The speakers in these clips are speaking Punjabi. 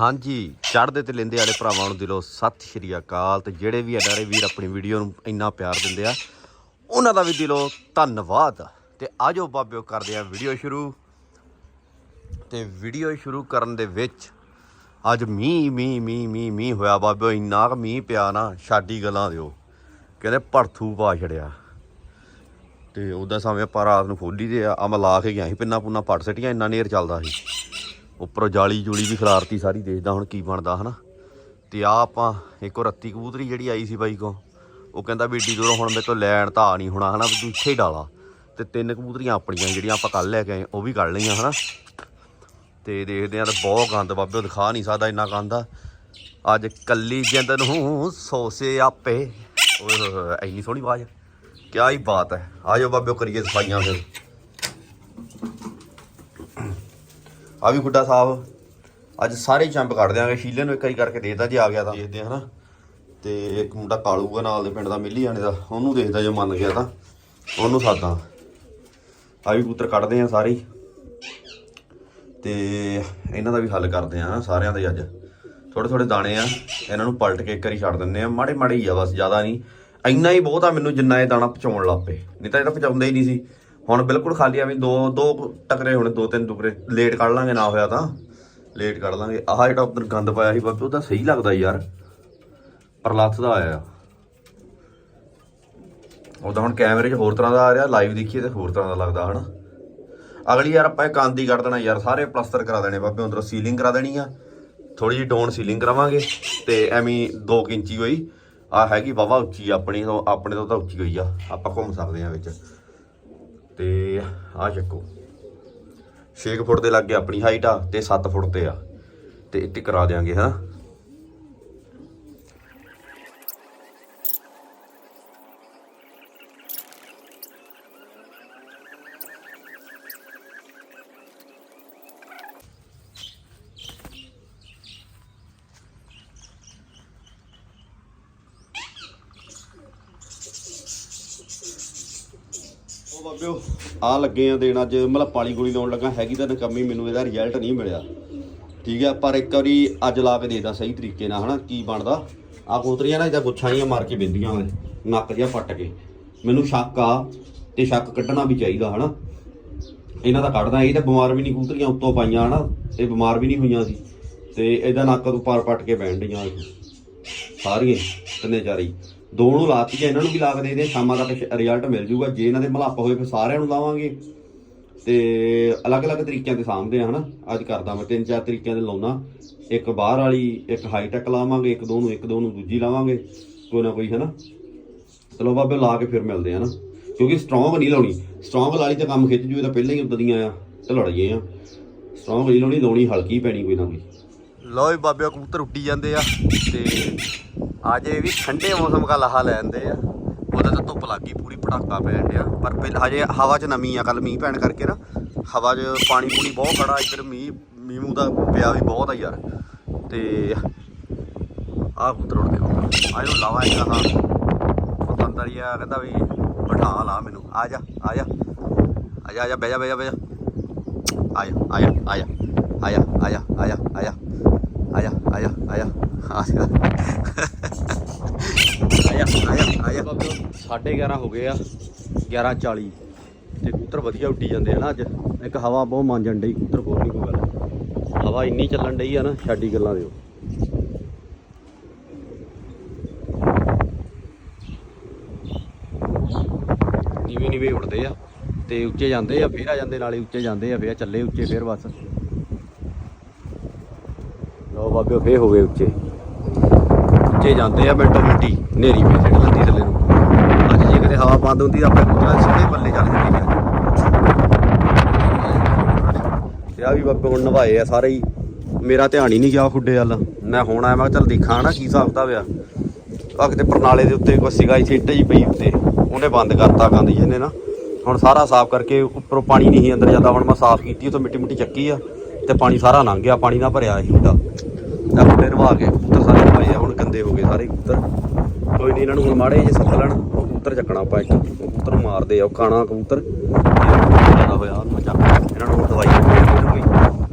ਹਾਂਜੀ, ਚੜ੍ਹਦੇ ਤੇ ਲੈਂਦੇ ਵਾਲੇ ਭਰਾਵਾਂ ਨੂੰ ਦਿਲੋਂ ਸਤਿ ਸ਼੍ਰੀ ਅਕਾਲ। ਤੇ ਜਿਹੜੇ ਵੀ ਅਡਾਰੇ ਵੀਰ ਆਪਣੀ ਵੀਡੀਓ ਨੂੰ ਇੰਨਾ ਪਿਆਰ ਦਿੰਦੇ ਆ, ਉਹਨਾਂ ਦਾ ਵੀ ਦਿਲੋਂ ਧੰਨਵਾਦ। ਤੇ ਆਜੋ ਬਾਬਿਓ ਕਰਦੇ ਆ ਵੀਡੀਓ ਸ਼ੁਰੂ। ਤੇ ਵੀਡੀਓ ਸ਼ੁਰੂ ਕਰਨ ਦੇ ਵਿੱਚ ਅੱਜ ਮੀਂਹ ਮੀਂਹ ਮੀਂਹ ਮੀਂਹ ਮੀਂਹ ਹੋਇਆ ਬਾਬਿਓ, ਇੰਨਾ ਕੁ ਮੀਂਹ ਪਿਆ ਨਾ ਛਾਡੀ ਗੱਲਾਂ ਦਿਓ। ਕਹਿੰਦੇ ਭੜਥੂ ਪਾ ਛੜਿਆ। ਤੇ ਉਹਦਾ ਸਮੇਂ ਆਪਾਂ ਰਾਤ ਨੂੰ ਖੋਲੀ ਦੇ ਆ ਆ ਮੈਂ ਲਾ ਕੇ ਗਿਆ ਸੀ ਪਿੰਨਾ ਪੁੰਨਾ ਪੜ ਸਟੀਆਂ, ਇੰਨਾ ਨੇਰ ਚੱਲਦਾ ਸੀ। ਉੱਪਰੋਂ ਜਾਲੀ ਜੂਲੀ ਵੀ ਖਿਲਾਰਤੀ ਸਾਰੀ, ਦੇਖਦਾ ਹੁਣ ਕੀ ਬਣਦਾ, ਹਨਾ? ਤੇ ਆ ਆਪਾਂ ਇੱਕ ਰੱਤੀ ਕਬੂਤਰੀ ਜਿਹੜੀ ਆਈ ਸੀ ਬਾਈ ਕੋ ਉਹ ਕਹਿੰਦਾ ਵੀ ਏਡੀ ਦੂਰੋਂ ਹੁਣ ਮੇਰੇ ਤੋਂ ਲੈਣ ਤਾਂ ਆ ਨਹੀਂ ਹੋਣਾ, ਹਨਾ? ਵੀ ਤੂੰ ਇੱਥੇ ਹੀ ਡਾਲਾ। ਤੇ ਤਿੰਨ ਕਬੂਤਰੀਆਂ ਆਪਣੀਆਂ ਜਿਹੜੀਆਂ ਆਪਾਂ ਕੱਲ ਲੈ ਕੇ ਆਏ, ਉਹ ਵੀ ਕੱਢ ਲਈਆਂ, ਹਨਾ? ਤੇ ਦੇਖਦੇ ਆ ਤਾਂ ਬਹੁਤ ਗੰਦ, ਬਾਬੇ, ਉਹ ਦਿਖਾ ਨਹੀਂ ਸਕਦਾ ਇੰਨਾ ਗੰਦ ਆ। ਅੱਜ ਕੱਲੀ ਜਿੰਦ ਨੂੰ ਸੋਸੇ ਆਪੇ। ਓਏ ਹੋਏ ਇੰਨੀ ਸੋਹਣੀ ਆਵਾਜ਼ ਕਿਆ ਹੀ ਬਾਤ ਹੈ। ਆਜੋ ਬਾਬੇ ਕਰੀਏ ਸਫਾਈਆਂ ਫਿਰ। ਆ ਵੀ ਖੁੱਡਾ ਸਾਹਿਬ ਅੱਜ ਸਾਰੇ ਚੰਪ ਕੱਢ ਦਿਆਂਗੇ। ਸ਼ੀਲੇ ਨੂੰ ਇੱਕ ਵਾਰੀ ਕਰਕੇ ਦੇਖਦਾ ਜੇ ਆ ਗਿਆ ਤਾਂ। ਦੇਖਦੇ ਹਨਾ। ਤੇ ਇੱਕ ਮੁੰਡਾ ਕਾਲੂਗਾ ਨਾਲ ਦੇ ਪਿੰਡ ਦਾ ਮਿੱਲੀ ਜਾਣੇ ਦਾ। ਉਹਨੂੰ ਦੇਖਦਾ ਜੇ ਮੰਨ ਗਿਆ ਤਾਂ। ਉਹਨੂੰ ਸਾਦਾ। ਆ ਵੀ ਪੁੱਤਰ ਕੱਢਦੇ ਆ ਸਾਰੇ। ਤੇ ਇਹਨਾਂ ਦਾ ਵੀ ਹੱਲ ਕਰਦੇ ਆ ਸਾਰਿਆਂ ਦੇ ਅੱਜ। ਥੋੜੇ ਥੋੜੇ ਦਾਣੇ ਆ। ਇਹਨਾਂ ਨੂੰ ਪਲਟ ਕੇ ਇੱਕ ਵਾਰੀ ਛੱਡ ਦਿੰਦੇ ਆ। ਮਾੜੇ ਮਾੜੇ ਹੀ ਆ ਬਸ ਜ਼ਿਆਦਾ ਨਹੀਂ। ਇੰਨਾ ਹੀ ਬਹੁਤ ਆ ਮੈਨੂੰ ਜਿੰਨਾ ਇਹ ਦਾਣਾ ਪਚਾਉਣ ਲੱਗ ਪਏ। ਨਹੀਂ ਤਾਂ ਇਹ ਤਾਂ ਪਚਾਉਂਦਾ ਹੀ ਨਹੀਂ ਸੀ। ਹੁਣ ਬਿਲਕੁਲ ਖਾਲੀ ਆ ਵੀ ਦੋ ਦੋ ਕੁ ਟਕਰੇ ਹੋਣੇ, ਦੋ ਤਿੰਨ ਟੁਕਰੇ ਲੇਟ ਕੱਢ ਲਾਂਗੇ ਨਾ ਹੋਇਆ ਤਾਂ। ਲੇਟ ਕੱਢ ਲਾਂਗੇ। ਆਹ ਜਿਹੜਾ ਉੱਧਰ ਗੰਦ ਪਾਇਆ ਸੀ ਬਾਬੇ ਉਹਦਾ ਸਹੀ ਲੱਗਦਾ ਯਾਰ। ਪਰ ਲੱਥ ਦਾ ਆਇਆ। ਉਹਦਾ ਹੁਣ ਕੈਮਰੇ 'ਚ ਹੋਰ ਤਰ੍ਹਾਂ ਦਾ ਆ ਰਿਹਾ ਲਾਈਵ ਦੇਖੀਏ ਤੇ ਹੋਰ ਤਰ੍ਹਾਂ ਦਾ ਲੱਗਦਾ, ਹਨਾ। ਅਗਲੀ ਯਾਰ ਆਪਾਂ ਇਹ ਕੰਧ ਹੀ ਕੱਢ ਦੇਣਾ ਯਾਰ, ਸਾਰੇ ਪਲਸਤਰ ਕਰਾ ਦੇਣੇ ਬਾਬੇ ਅੰਦਰੋਂ ਸੀਲਿੰਗ ਕਰਾ ਦੇਣੀ ਆ। ਥੋੜੀ ਜਿਹੀ ਡਾਊਨ ਸੀਲਿੰਗ ਕਰਾਵਾਂਗੇ ਤੇ ਐਵੇਂ 2 ਇੰਚੀ ਹੋਈ। ਆ ਹੈਗੀ ਵਾਵਾ ਉੱਚੀ ਆਪਣੀ ਤੋਂ ਆਪਣੇ ਤੋਂ ਤਾਂ ਉੱਚੀ ਹੋਈ ਆ। ਆਪਾਂ ਘੁੰਮ ਸਕਦੇ ਆ ਵਿੱਚ। ਤੇ ਆ ਚੱਕੋ। 6 ਫੁੱਟ ਦੇ ਲੱਗੇ ਆਪਣੀ ਹਾਈਟ ਆ ਤੇ 7 ਫੁੱਟ ਤੇ ਆ। ਤੇ ਇੱਥੇ ਕਰਾ ਦੇਾਂਗੇ ਹਾਂ। ਬਾਬਿਓ ਆ ਲੱਗੇ ਆ ਦੇਣ ਅੱਜ, ਮਤਲਬ ਪਾਲੀ ਗੋਲੀ ਲਾਉਣ ਲੱਗਾ, ਹੈਗੀ ਤਾਂ ਨਕਮੀ, ਮੈਨੂੰ ਇਹਦਾ ਰਿਜ਼ਲਟ ਨਹੀਂ ਮਿਲਿਆ। ਠੀਕ ਹੈ ਪਰ ਇੱਕ ਵਾਰੀ ਅੱਜ ਲਾ ਕੇ ਦੇਖਦਾ ਸਹੀ ਤਰੀਕੇ ਨਾਲ, ਹਨਾ, ਕੀ ਬਣਦਾ। ਆ ਕੋਤਰੀਆਂ ਨਾ ਇਹਦਾ ਗੁੱਛਾਂ ਜੀਆਂ ਮਾਰ ਕੇ ਬਿੰਦੀਆਂ ਓਏ ਨੱਕ ਜਿਹਾ ਪੱਟ ਕੇ। ਮੈਨੂੰ ਸ਼ੱਕ ਆ, ਤੇ ਸ਼ੱਕ ਕੱਢਣਾ ਵੀ ਚਾਹੀਦਾ, ਹਨਾ। ਇਹਨਾਂ ਦਾ ਕੱਢਦਾ, ਇਹ ਤਾਂ ਬਿਮਾਰ ਵੀ ਨਹੀਂ ਕੂਤਰੀਆਂ ਉੱਤੋਂ ਪਾਈਆਂ, ਹਨਾ ਇਹ ਬਿਮਾਰ ਵੀ ਨਹੀਂ ਹੋਈਆਂ ਸੀ। ਤੇ ਇਹਦਾ ਨੱਕ ਤੋਂ ਪਾਰ ਪੱਟ ਕੇ ਬੈਣ ਡੀਆਂ ਸਾਰੀਆਂ ਤਿੰਨੇ ਚਾਰੀ ਦੋ ਨੂੰ ਲਾਤੀ ਇਹਨਾਂ ਨੂੰ ਵੀ ਲਾ ਕੇ ਦੇ ਦੇ ਸ਼ਾਮਾਂ ਤੱਕ ਰਿਜ਼ਲਟ ਮਿਲ ਜੂਗਾ। ਜੇ ਇਹਨਾਂ ਦੇ ਮਲੱਪ ਹੋਏ ਫਿਰ ਸਾਰਿਆਂ ਨੂੰ ਲਾਵਾਂਗੇ। ਤੇ ਅਲੱਗ-ਅਲੱਗ ਤਰੀਕਿਆਂ ਤੇ ਸਾਂਭਦੇ ਆ, ਹਨਾ? ਅੱਜ ਕਰਦਾ ਮੈਂ ਤਿੰਨ ਚਾਰ ਤਰੀਕਿਆਂ ਦੇ ਲਾਉਣਾ ਇੱਕ ਬਾਹਰ ਵਾਲੀ, ਇੱਕ ਹਾਈ ਟੈਕ ਲਾਵਾਂਗੇ, ਇੱਕ ਦੋ ਨੂੰ ਇੱਕ ਦੋ ਨੂੰ ਦੂਜੀ ਲਾਵਾਂਗੇ। ਕੋਈ ਨਾ ਕੋਈ, ਹਨਾ? ਚਲੋ ਬਾਬੇ, ਲਾ ਕੇ ਫਿਰ ਮਿਲਦੇ ਆ ਨਾ ਕਿਉਂਕਿ ਸਟਰੋਂਗ ਨਹੀਂ ਲਾਉਣੀ। ਸਟਰੋਂਗ ਲਾਲੀ ਤਾਂ ਕੰਮ ਖਿੱਚ ਜੂ ਇਹ ਤਾਂ ਪਹਿਲਾਂ ਹੀ ਉਦਦੀਆਂ ਆ ਤੇ ਲੜ ਗਏ ਆ। ਸਟਰੋਂਗ ਨਹੀਂ ਲਾਉਣੀ ਲਾਉਣੀ ਹਲਕੀ ਪੈਣੀ ਕੋਈ ਨਾ ਕੋਈ। ਲੋ ਵੀ ਬਾਬੇ ਕਬੂਤਰ ਉੱਡੀ ਜਾਂਦੇ ਆ ਤੇ ਅੱਜ ਇਹ ਵੀ ਠੰਡੇ ਮੌਸਮ ਦਾ ਲਾਹਾ ਲੈਂਦੇ ਆ। ਉਹਦਾ ਤਾਂ ਧੁੱਪ ਲੱਗੀ ਪੂਰੀ ਪਟਾਕਾ ਪੈਣ ਡਿਆ। ਪਰ ਹਜੇ ਹਵਾ 'ਚ ਨਮੀ ਆ, ਕੱਲ ਮੀਂਹ ਪੈਣ ਕਰਕੇ ਨਾ, ਹਵਾ 'ਚ ਪਾਣੀ ਪੂਣੀ ਬਹੁਤ ਖੜਾ, ਇੱਧਰ ਮੀਂਹ ਮੀਂਹ ਦਾ ਪਿਆ ਵੀ ਬਹੁਤ ਆ ਯਾਰ। ਤੇ ਆਹ ਕਬੂਤਰ ਉੱਡਦੇ ਆ ਆਜੋ ਲਾਵਾ ਇੱਕ ਹਾਂ ਪਤੰਦਰ ਹੀ ਆ, ਕਹਿੰਦਾ ਵੀ ਬਿਠਾ ਲਾ ਮੈਨੂੰ। ਆ ਜਾ ਆ ਜਾ। ਆ ਜਾ ਆ ਜਾ, ਬਹਿ ਜਾ ਬਹਿ ਜਾ ਬਹਿ ਜਾ, ਆ ਜਾ ਆ ਜਾ ਆ ਜਾ ਆ ਜਾ ਆ ਜਾ ਆ ਜਾ। ਆ ਜਾ ਆ ਜਾ ਆ ਜਾ ਆ ਜਾ ਆ ਜਾ ਆਇਆ ਆਇਆ ਆਇਆ 11:30 ਹੋ ਗਏ ਆ 11:40 ਤੇ ਕਬੂਤਰ ਵਧੀਆ ਉੱਡੀ ਜਾਂਦੇ ਆ ਨਾ ਅੱਜ। ਇੱਕ ਹਵਾ ਬਹੁਤ ਮਾਂਜਣ ਡਈ ਕੂਤਰ ਹੋਰ ਨਹੀਂ ਕੋਈ ਗੱਲ। ਹਵਾ ਇੰਨੀ ਚੱਲਣ ਡਈ ਆ ਨਾ, ਛਾਡੀ ਗੱਲਾਂ ਦਿਓ ਨੀਵੇਂ ਨੀਵੇਂ ਉੜਦੇ ਆ, ਤੇ ਉੱਚੇ ਜਾਂਦੇ ਆ, ਫੇਰ ਆ ਜਾਂਦੇ, ਨਾਲੇ ਉੱਚੇ ਜਾਂਦੇ ਆ, ਫੇਰ ਚੱਲੇ ਉੱਚੇ, ਫੇਰ ਬਸ। ਬਾਬੇ ਫੇ ਹੋ ਗਏ ਉੱਚੇ। ਉੱਚੇ ਜਾਂਦੇ ਆ ਮਿੰਟੋ ਮਿੰਟੀ ਨੇਰੀ ਪੇ ਸਿੱਟ ਲੰਦੀ ਥੱਲੇ ਨੂੰ। ਅੱਜ ਜੇ ਕਿਤੇ ਹਵਾ ਬੰਦ ਹੁੰਦੀ ਤਾਂ ਆਪਣੇ ਕੁੱਤਰਾ ਸਿੱਧੇ ਪੱਲੇ ਚੱਲ ਜਾਂਦੀ ਆ। ਤੇ ਆ ਵੀ ਬਾਬੇ ਹੁਣ ਨਵਾਏ ਆ ਸਾਰੇ ਹੀ। ਮੇਰਾ ਧਿਆਨ ਹੀ ਨਹੀਂ ਗਿਆ ਖੁੱਡੇ ਵੱਲ। ਮੈਂ ਹੁਣ ਆਇਆ, ਮੈਂ ਕਿਹਾ ਚੱਲ ਦੇਖਾਂ ਨਾ ਕੀ ਹਿਸਾਬ ਕਿਤਾਬ ਆ। ਆ ਕਿਤੇ ਪ੍ਰਣਾਲੇ ਦੇ ਉੱਤੇ ਕੋਈ ਸਿਗਾ ਸਿੱਟ ਜੀ ਪਈ ਉੱਤੇ। ਉਹਨੇ ਬੰਦ ਕਰਤਾ ਗੰਦ ਜਿਹਨੇ ਨਾ। ਹੁਣ ਸਾਰਾ ਸਾਫ਼ ਕਰਕੇ ਉੱਪਰੋਂ ਪਾਣੀ ਨਹੀਂ ਸੀ ਅੰਦਰ ਜਾਂਦਾ। ਹੁਣ ਮੈਂ ਸਾਫ਼ ਕੀਤੀ ਉਹ ਤੋਂ ਮਿੱਟੀ ਮਿੱਟੀ ਚੱਕੀ ਆ। ਤੇ ਪਾਣੀ ਸਾਰਾ ਲੰਘ ਗਿਆ, ਪਾਣੀ ਨਾਲ ਭਰਿਆ ਸੀ ਉਹਦਾ ਤਾਂ ਨਵਾ ਕੇ ਕਬੂਤਰ ਸਾਰੇ ਨਵਾਏ ਆ, ਹੁਣ ਗੰਦੇ ਹੋ ਗਏ ਸਾਰੇ ਕਬੂਤਰ। ਕੋਈ ਨਹੀਂ ਇਹਨਾਂ ਨੂੰ ਹੁਣ ਮਾੜੇ ਜੇ ਸੱਤ ਲੈਣ ਕਬੂਤਰ ਚੱਕਣਾ ਆਪਾਂ ਇੱਕ। ਕਬੂਤਰ ਮਾਰਦੇ ਆ, ਉਹ ਕਾਣਾ ਕਬੂਤਰ। ਜ਼ਿਆਦਾ ਹੋਇਆ ਉਹਨੂੰ ਚੱਕ ਇਹਨਾਂ ਨੂੰ ਦਵਾਈ ਕੋਈ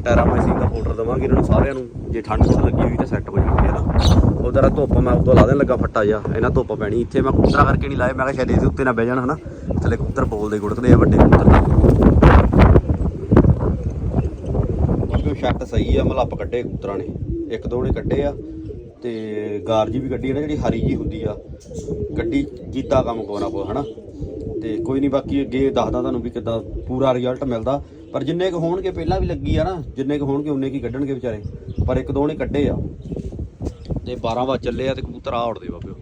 ਟੈਰਾਮਾਈਸਿਨ ਦਾ ਪਾਊਡਰ ਦਵਾਂਗੇ, ਇਹਨਾਂ ਨੂੰ ਸਾਰਿਆਂ ਨੂੰ। ਜੇ ਠੰਡ ਠੁੰਡ ਲੱਗੀ ਹੋਈ ਤਾਂ ਸੈੱਟ ਹੋ ਜਾਣਗੇ ਨਾ ਉਧਰ ਧੁੱਪ, ਮੈਂ ਉਦੋਂ ਲਾ ਦੇਣ ਲੱਗਾ ਫੱਟਾ ਜਾ ਇਹਨਾਂ ਧੁੱਪ ਪੈਣੀ ਇੱਥੇ। ਮੈਂ ਕਬੂਤਰਾਂ ਕਰਕੇ ਨਹੀਂ ਲਾਏ, ਮੈਂ ਕਿਹਾ ਸ਼ਾਇਦ ਇਹਦੇ ਉੱਤੇ ਨਾ ਬਹਿ ਜਾਣ, ਹਨਾ। ਥੱਲੇ ਕਬੂਤਰ ਬੋਲਦੇ ਗੁੜਕਦੇ ਆ, ਵੱਡੇ ਕਬੂਤਰ ਤਾਂ। ਛੱਟ ਸਹੀ ਆ, ਮਲੱਪ ਕੱਢੇ ਕਬੂਤਰਾਂ ਨੇ। ਇੱਕ ਦੋ ਨੇ ਕੱਢੇ ਆ ਤੇ ਗਾਰਜੀ ਵੀ ਕੱਢੀ ਆ ਨਾ, ਜਿਹੜੀ ਹਰੀ ਜੀ ਹੁੰਦੀ ਆ। ਕੱਢੀ ਕੀਤਾ ਕੰਮ ਕੋਨਾ ਕੋ ਹਨਾ? ਤੇ ਕੋਈ ਨਹੀਂ ਬਾਕੀ ਅੱਗੇ ਦੱਸਦਾ ਤੁਹਾਨੂੰ ਵੀ ਕਿੱਦਾਂ ਪੂਰਾ ਰਿਜ਼ਲਟ ਮਿਲਦਾ। ਪਰ ਜਿੰਨੇ ਕੁ ਹੋਣਗੇ, ਪਹਿਲਾਂ ਵੀ ਲੱਗੀ ਆ ਨਾ, ਜਿੰਨੇ ਕੁ ਹੋਣਗੇ, ਉਨੇ ਕੀ ਕੱਢਣਗੇ ਵਿਚਾਰੇ। ਪਰ ਇੱਕ ਦੋ ਨੇ ਕੱਢੇ ਆ। ਤੇ 12 ਵਜੇ ਚੱਲੇ ਆ ਤੇ ਕਬੂਤਰ ਆ ਉੜਦੇ ਬਾਬਿਓ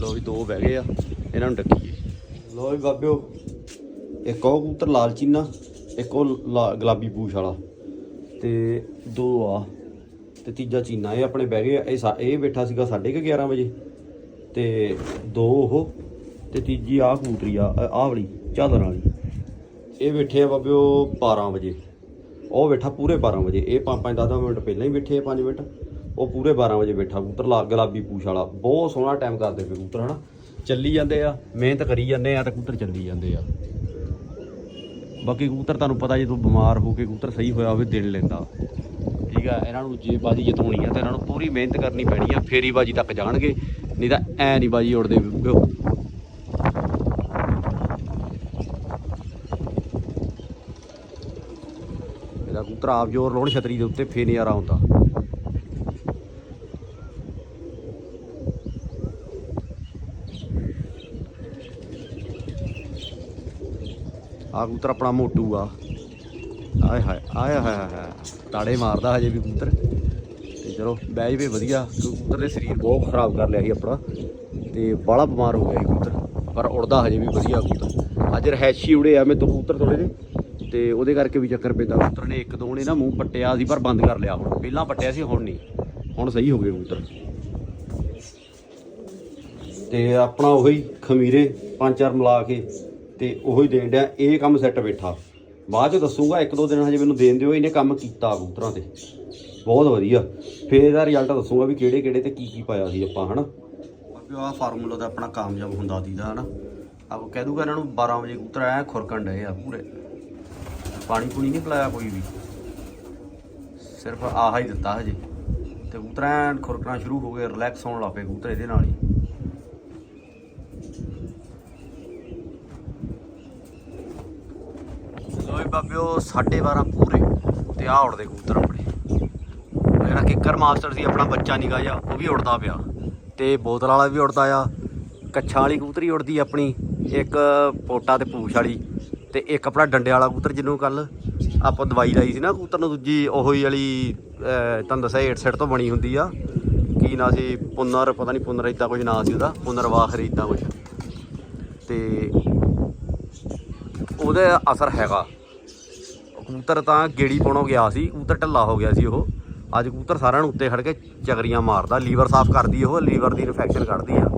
ਲੋ ਵੀ ਦੋ ਬਹਿ ਗਏ ਆ। ਇਹਨਾਂ ਨੂੰ ਡੱਕੀਏ। ਲੋ ਵੀ ਬਾਬਿਓ। ਇੱਕ ਉਹ ਕਬੂਤਰ ਲਾਲਚੀਨਾ ਇੱਕ ਉਹ ਲਾ- ਗੁਲਾਬੀ ਪੂਛ ਵਾਲਾ। ਤੇ ਦੋ ਆ, ਤੇ ਤੀਜਾ ਚੀਨਾ, ਇਹ ਆਪਣੇ ਬਹਿ ਗਏ ਆ। ਇਹ ਸਾ- ਇਹ ਬੈਠਾ ਸੀਗਾ 11:30 ਵਜੇ। ਤੇ ਦੋ ਉਹ, ਤੇ ਤੀਜੀ ਆ ਕਬੂਤਰੀ ਆ ਆਹ ਵਾਲੀ, ਚਾਦਰ ਵਾਲੀ। ਇਹ ਬੈਠੇ ਆ ਬਾਬਿਓ 12 ਵਜੇ। ਉਹ ਬੈਠਾ ਪੂਰੇ 12 ਵਜੇ। ਇਹ 5-5 10 ਮਿੰਟ ਪਹਿਲਾਂ ਹੀ ਬੈਠੇ ਆ 5 ਮਿੰਟ। ਉਹ ਪੂਰੇ 12 ਵਜੇ ਬੈਠਾ ਕਬੂਤਰ ਲਾ, ਗੁਲਾਬੀ ਪੂਛ ਵਾਲਾ। ਬਹੁਤ ਸੋਹਣਾ ਟਾਈਮ ਕਰਦੇ ਪਏ ਕਬੂਤਰ ਹਨਾ। ਚੱਲੀ ਜਾਂਦੇ ਆ, ਮਿਹਨਤ ਕਰੀ ਜਾਂਦੇ ਆ, ਤੇ ਕਬੂਤਰ ਚੱਲੀ ਜਾਂਦੇ ਆ। ਬਾਕੀ ਕਬੂਤਰ ਤੁਹਾਨੂੰ ਪਤਾ, ਜਦੋਂ ਬਿਮਾਰ ਹੋ ਕੇ ਕਬੂਤਰ ਸਹੀ ਹੋਇਆ ਹੋਵੇ, ਦਿਨ ਲੈਂਦਾ ਠੀਕ ਆ, ਇਹਨਾਂ ਨੂੰ ਜੇ ਬਾਜੀ ਜਿਤਾਉਣੀ ਆ, ਤਾਂ ਇਹਨਾਂ ਨੂੰ ਪੂਰੀ ਮਿਹਨਤ ਕਰਨੀ ਪੈਣੀ ਆ, ਫੇਰੀ ਬਾਜੀ ਤੱਕ ਜਾਣਗੇ, ਨਹੀਂ ਤਾਂ ਐ ਨਹੀਂ ਬਾਜੀ ਉੜਦੇ ਫਿਰੂਗੇ। ਇਹਦਾ ਕਬੂਤਰ ਆਪ ਜੋਰ ਲਾਉਣ, ਛਤਰੀ ਦੇ ਉੱਤੇ ਫੇਰ ਨਜ਼ਾਰਾ ਆਉਂਦਾ ਆ ਕਬੂਤਰ ਆਪਣਾ ਮੋਟੂ ਆ। ਆਏ ਹਾਏ ਆਏ ਹਾਏ ਹਾਏ। ਤਾੜੇ ਮਾਰਦਾ ਹਜੇ ਵੀ ਕਬੂਤਰ। ਤੇ ਚਲੋ, ਬਹਿ ਜਵੇ ਵਧੀਆ। ਕਬੂਤਰ ਨੇ ਸਰੀਰ ਬਹੁਤ ਖਰਾਬ ਕਰ ਲਿਆ ਸੀ ਆਪਣਾ। ਤੇ ਬਾਹਲਾ ਬਿਮਾਰ ਹੋ ਗਿਆ ਸੀ ਕਬੂਤਰ। ਪਰ ਉੜਦਾ ਹਜੇ ਵੀ ਵਧੀਆ ਕਬੂਤਰ। ਅੱਜ ਰਹਿਸ਼ੀ ਉੜੇ ਆ ਮੇ ਤੋਂ ਕਬੂਤਰ ਥੋੜੇ ਜਿਹੇ। ਤੇ ਉਹਦੇ ਕਰਕੇ ਵੀ ਚੱਕਰ ਪੈਂਦਾ। ਕਬੂਤਰ ਨੇ ਇੱਕ ਦੋ ਨੇ ਨਾ ਮੂੰਹ ਪੱਟਿਆ ਸੀ, ਪਰ ਬੰਦ ਕਰ ਲਿਆ ਹੁਣ। ਪਹਿਲਾਂ ਪੱਟਿਆ ਸੀ, ਹੁਣ ਨਹੀਂ। ਹੁਣ ਸਹੀ ਹੋ ਗਏ ਕਬੂਤਰ। ਤੇ ਆਪਣਾ ਉਹੀ ਖਮੀਰੇ, ਪੰਜ ਚਾਰ ਮਿਲਾ ਕੇ ਤੇ ਉਹੀ ਦੇਣ ਡਿਆ, ਇਹ ਕੰਮ ਸੈੱਟ ਬੈਠਾ। ਬਾਅਦ ਚ ਦੱਸੂਗਾ, ਇੱਕ ਦੋ ਦਿਨ ਹਜੇ ਮੈਨੂੰ ਦੇਣ ਦਿਓ, ਇਹਨੇ ਕੰਮ ਕੀਤਾ ਕਬੂਤਰਾਂ ਤੇ। ਬਹੁਤ ਵਧੀਆ। ਫੇਰ ਇਹਦਾ ਰਿਜ਼ਲਟ ਦੱਸੂਗਾ ਵੀ ਕਿਹੜੇ ਕਿਹੜੇ ਤੇ ਕੀ ਕੀ ਪਾਇਆ ਸੀ ਆਪਾਂ, ਹਨਾ? ਬਾਕੀ ਆਹ ਫਾਰਮੂਲਾ ਦਾ ਆਪਣਾ ਕਾਮਯਾਬ ਹੁੰਦਾ ਦੀਦਾ, ਹਨਾ? ਆਪ ਕਹਿ ਦੂਗਾ ਇਹਨਾਂ ਨੂੰ 12 ਵਜੇ ਕਬੂਤਰ ਐ ਖੁਰਕਣ ਡਏ ਆ ਪੂਰੇ। ਪਾਣੀ ਪੂਣੀ ਨਹੀਂ ਪਿਲਾਇਆ ਕੋਈ ਵੀ। ਸਿਰਫ ਆਹਾ ਹੀ ਦਿੱਤਾ ਹਜੇ। ਤੇ ਕਬੂਤਰਾਂ ਐਨ ਖੁਰਕਣਾ ਸ਼ੁਰੂ ਹੋ ਗਏ ਰਿਲੈਕਸ ਹੋਣ ਲੱਗ ਪਏ ਕਬੂਤਰ ਇਹਦੇ ਨਾਲ ਹੀ ਲੋਏ ਬਾਬਿਓ 12:30 ਪੂਰੇ। ਤੇ ਆ ਉੜਦੇ ਕਬੂਤਰ ਆਪਣੇ। ਜਿਹੜਾ ਕਿੱਕਰ ਮਾਸਟਰ ਸੀ, ਆਪਣਾ ਬੱਚਾ ਨਿਕਾ ਜਾ ਉਹ ਵੀ ਉੜਦਾ ਪਿਆ। ਤੇ ਬੋਤਲ ਵਾਲਾ ਵੀ ਉੜਦਾ ਆ। ਕੱਛਾਂ ਵਾਲੀ ਕਬੂਤਰੀ ਉੜਦੀ ਆਪਣੀ। ਇੱਕ ਪੋਟਾ ਤੇ ਪੂਛ ਵਾਲੀ। ਤੇ ਇੱਕ ਆਪਣਾ ਡੰਡੇ ਵਾਲਾ ਕਬੂਤਰ, ਜਿਹਨੂੰ ਕੱਲ ਆਪਾਂ ਦਵਾਈ ਲਾਈ ਸੀ ਨਾ ਕਬੂਤਰ ਨੂੰ, ਦੂਜੀ ਉਹੀ ਵਾਲੀ ਤੁਹਾਨੂੰ ਦੱਸਿਆ 8 ਸੈਟ ਤੋਂ ਬਣੀ ਹੁੰਦੀ ਆ। ਕੀ ਨਾ ਸੀ? ਪੁਨਰ, ਪਤਾ ਨਹੀਂ ਪੁਨਰ ਇਦਾਂ ਕੁਝ ਨਾ ਸੀ ਉਹਦਾ। ਪੁਨਰ ਵਾਖਰੀ ਇਦਾਂ ਕੁਝ ਤੇ ਉਹਦੇ ਅਸਰ ਹੈਗਾ। ਕਬੂਤਰ ਤਾਂ ਗੇੜੀ ਪਾਉਣੋਂ ਗਿਆ ਸੀ, ਕਬੂਤਰ ਢੱਲਾ ਹੋ ਗਿਆ ਸੀ ਉਹ। ਅੱਜ ਕਬੂਤਰ ਸਾਰਿਆਂ ਨੂੰ ਉੱਤੇ ਖੜ ਕੇ ਚਗਰੀਆਂ ਮਾਰਦਾ, ਲੀਵਰ ਸਾਫ਼ ਕਰਦੀ ਉਹ, ਲੀਵਰ ਦੀ ਇਨਫੈਕਸ਼ਨ ਕੱਢਦੀ ਆ।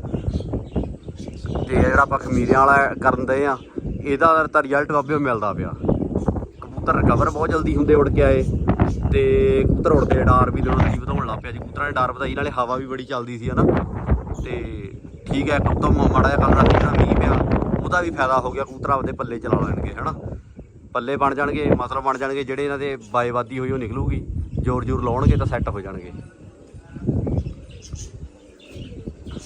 ਤੇ ਜਿਹੜਾ ਆਪਾਂ ਖਮੀਰਿਆਂ ਵਾਲਾ ਕਰਨ ਦੇ ਆ, ਇਹਦਾ ਤਾਂ ਰਿਜ਼ਲਟ ਬਾਬਿਓ ਮਿਲਦਾ ਪਿਆ। ਕਬੂਤਰ ਰਿਕਵਰ ਬਹੁਤ ਜਲਦੀ ਹੁੰਦੇ ਉੜ ਕੇ ਆਏ, ਤੇ ਕਬੂਤਰ ਉੜਦੇ ਡਾਰ ਵੀ ਦਿਨੋਂ ਦਿਨ ਵਧਾਉਣ ਲੱਗ ਪਿਆ। ਜੀ ਕਬੂਤਰਾਂ ਨੇ ਡਾਰ ਵਧਾਈ, ਨਾਲੇ ਹਵਾ ਵੀ ਬੜੀ ਚੱਲਦੀ ਸੀ, ਹਨਾ। ਤੇ ਠੀਕ ਹੈ, ਕਬੂਤਰ ਮਾੜਾ ਜਿਹਾ ਕੱਲ ਰਾਤੀ ਦਾ ਮੀਂਹ ਪਿਆ, ਉਹਦਾ ਵੀ ਫਾਇਦਾ ਹੋ ਗਿਆ, ਕਬੂਤਰ ਆਪਦੇ ਪੱਲੇ ਚਲਾ ਲੈਣਗੇ, ਹਨਾ। ਪੱਲੇ ਬਣ ਜਾਣਗੇ ਮਤਲਬ ਬਣ ਜਾਣਗੇ, ਜਿਹੜੇ ਇਹਨਾਂ ਦੇ ਬਾਏਵਾਦੀ ਹੋਈ ਉਹ ਨਿਕਲੂਗੀ, ਜ਼ੋਰ ਜ਼ੋਰ ਲਾਉਣਗੇ ਤਾਂ ਸੈੱਟ ਹੋ ਜਾਣਗੇ।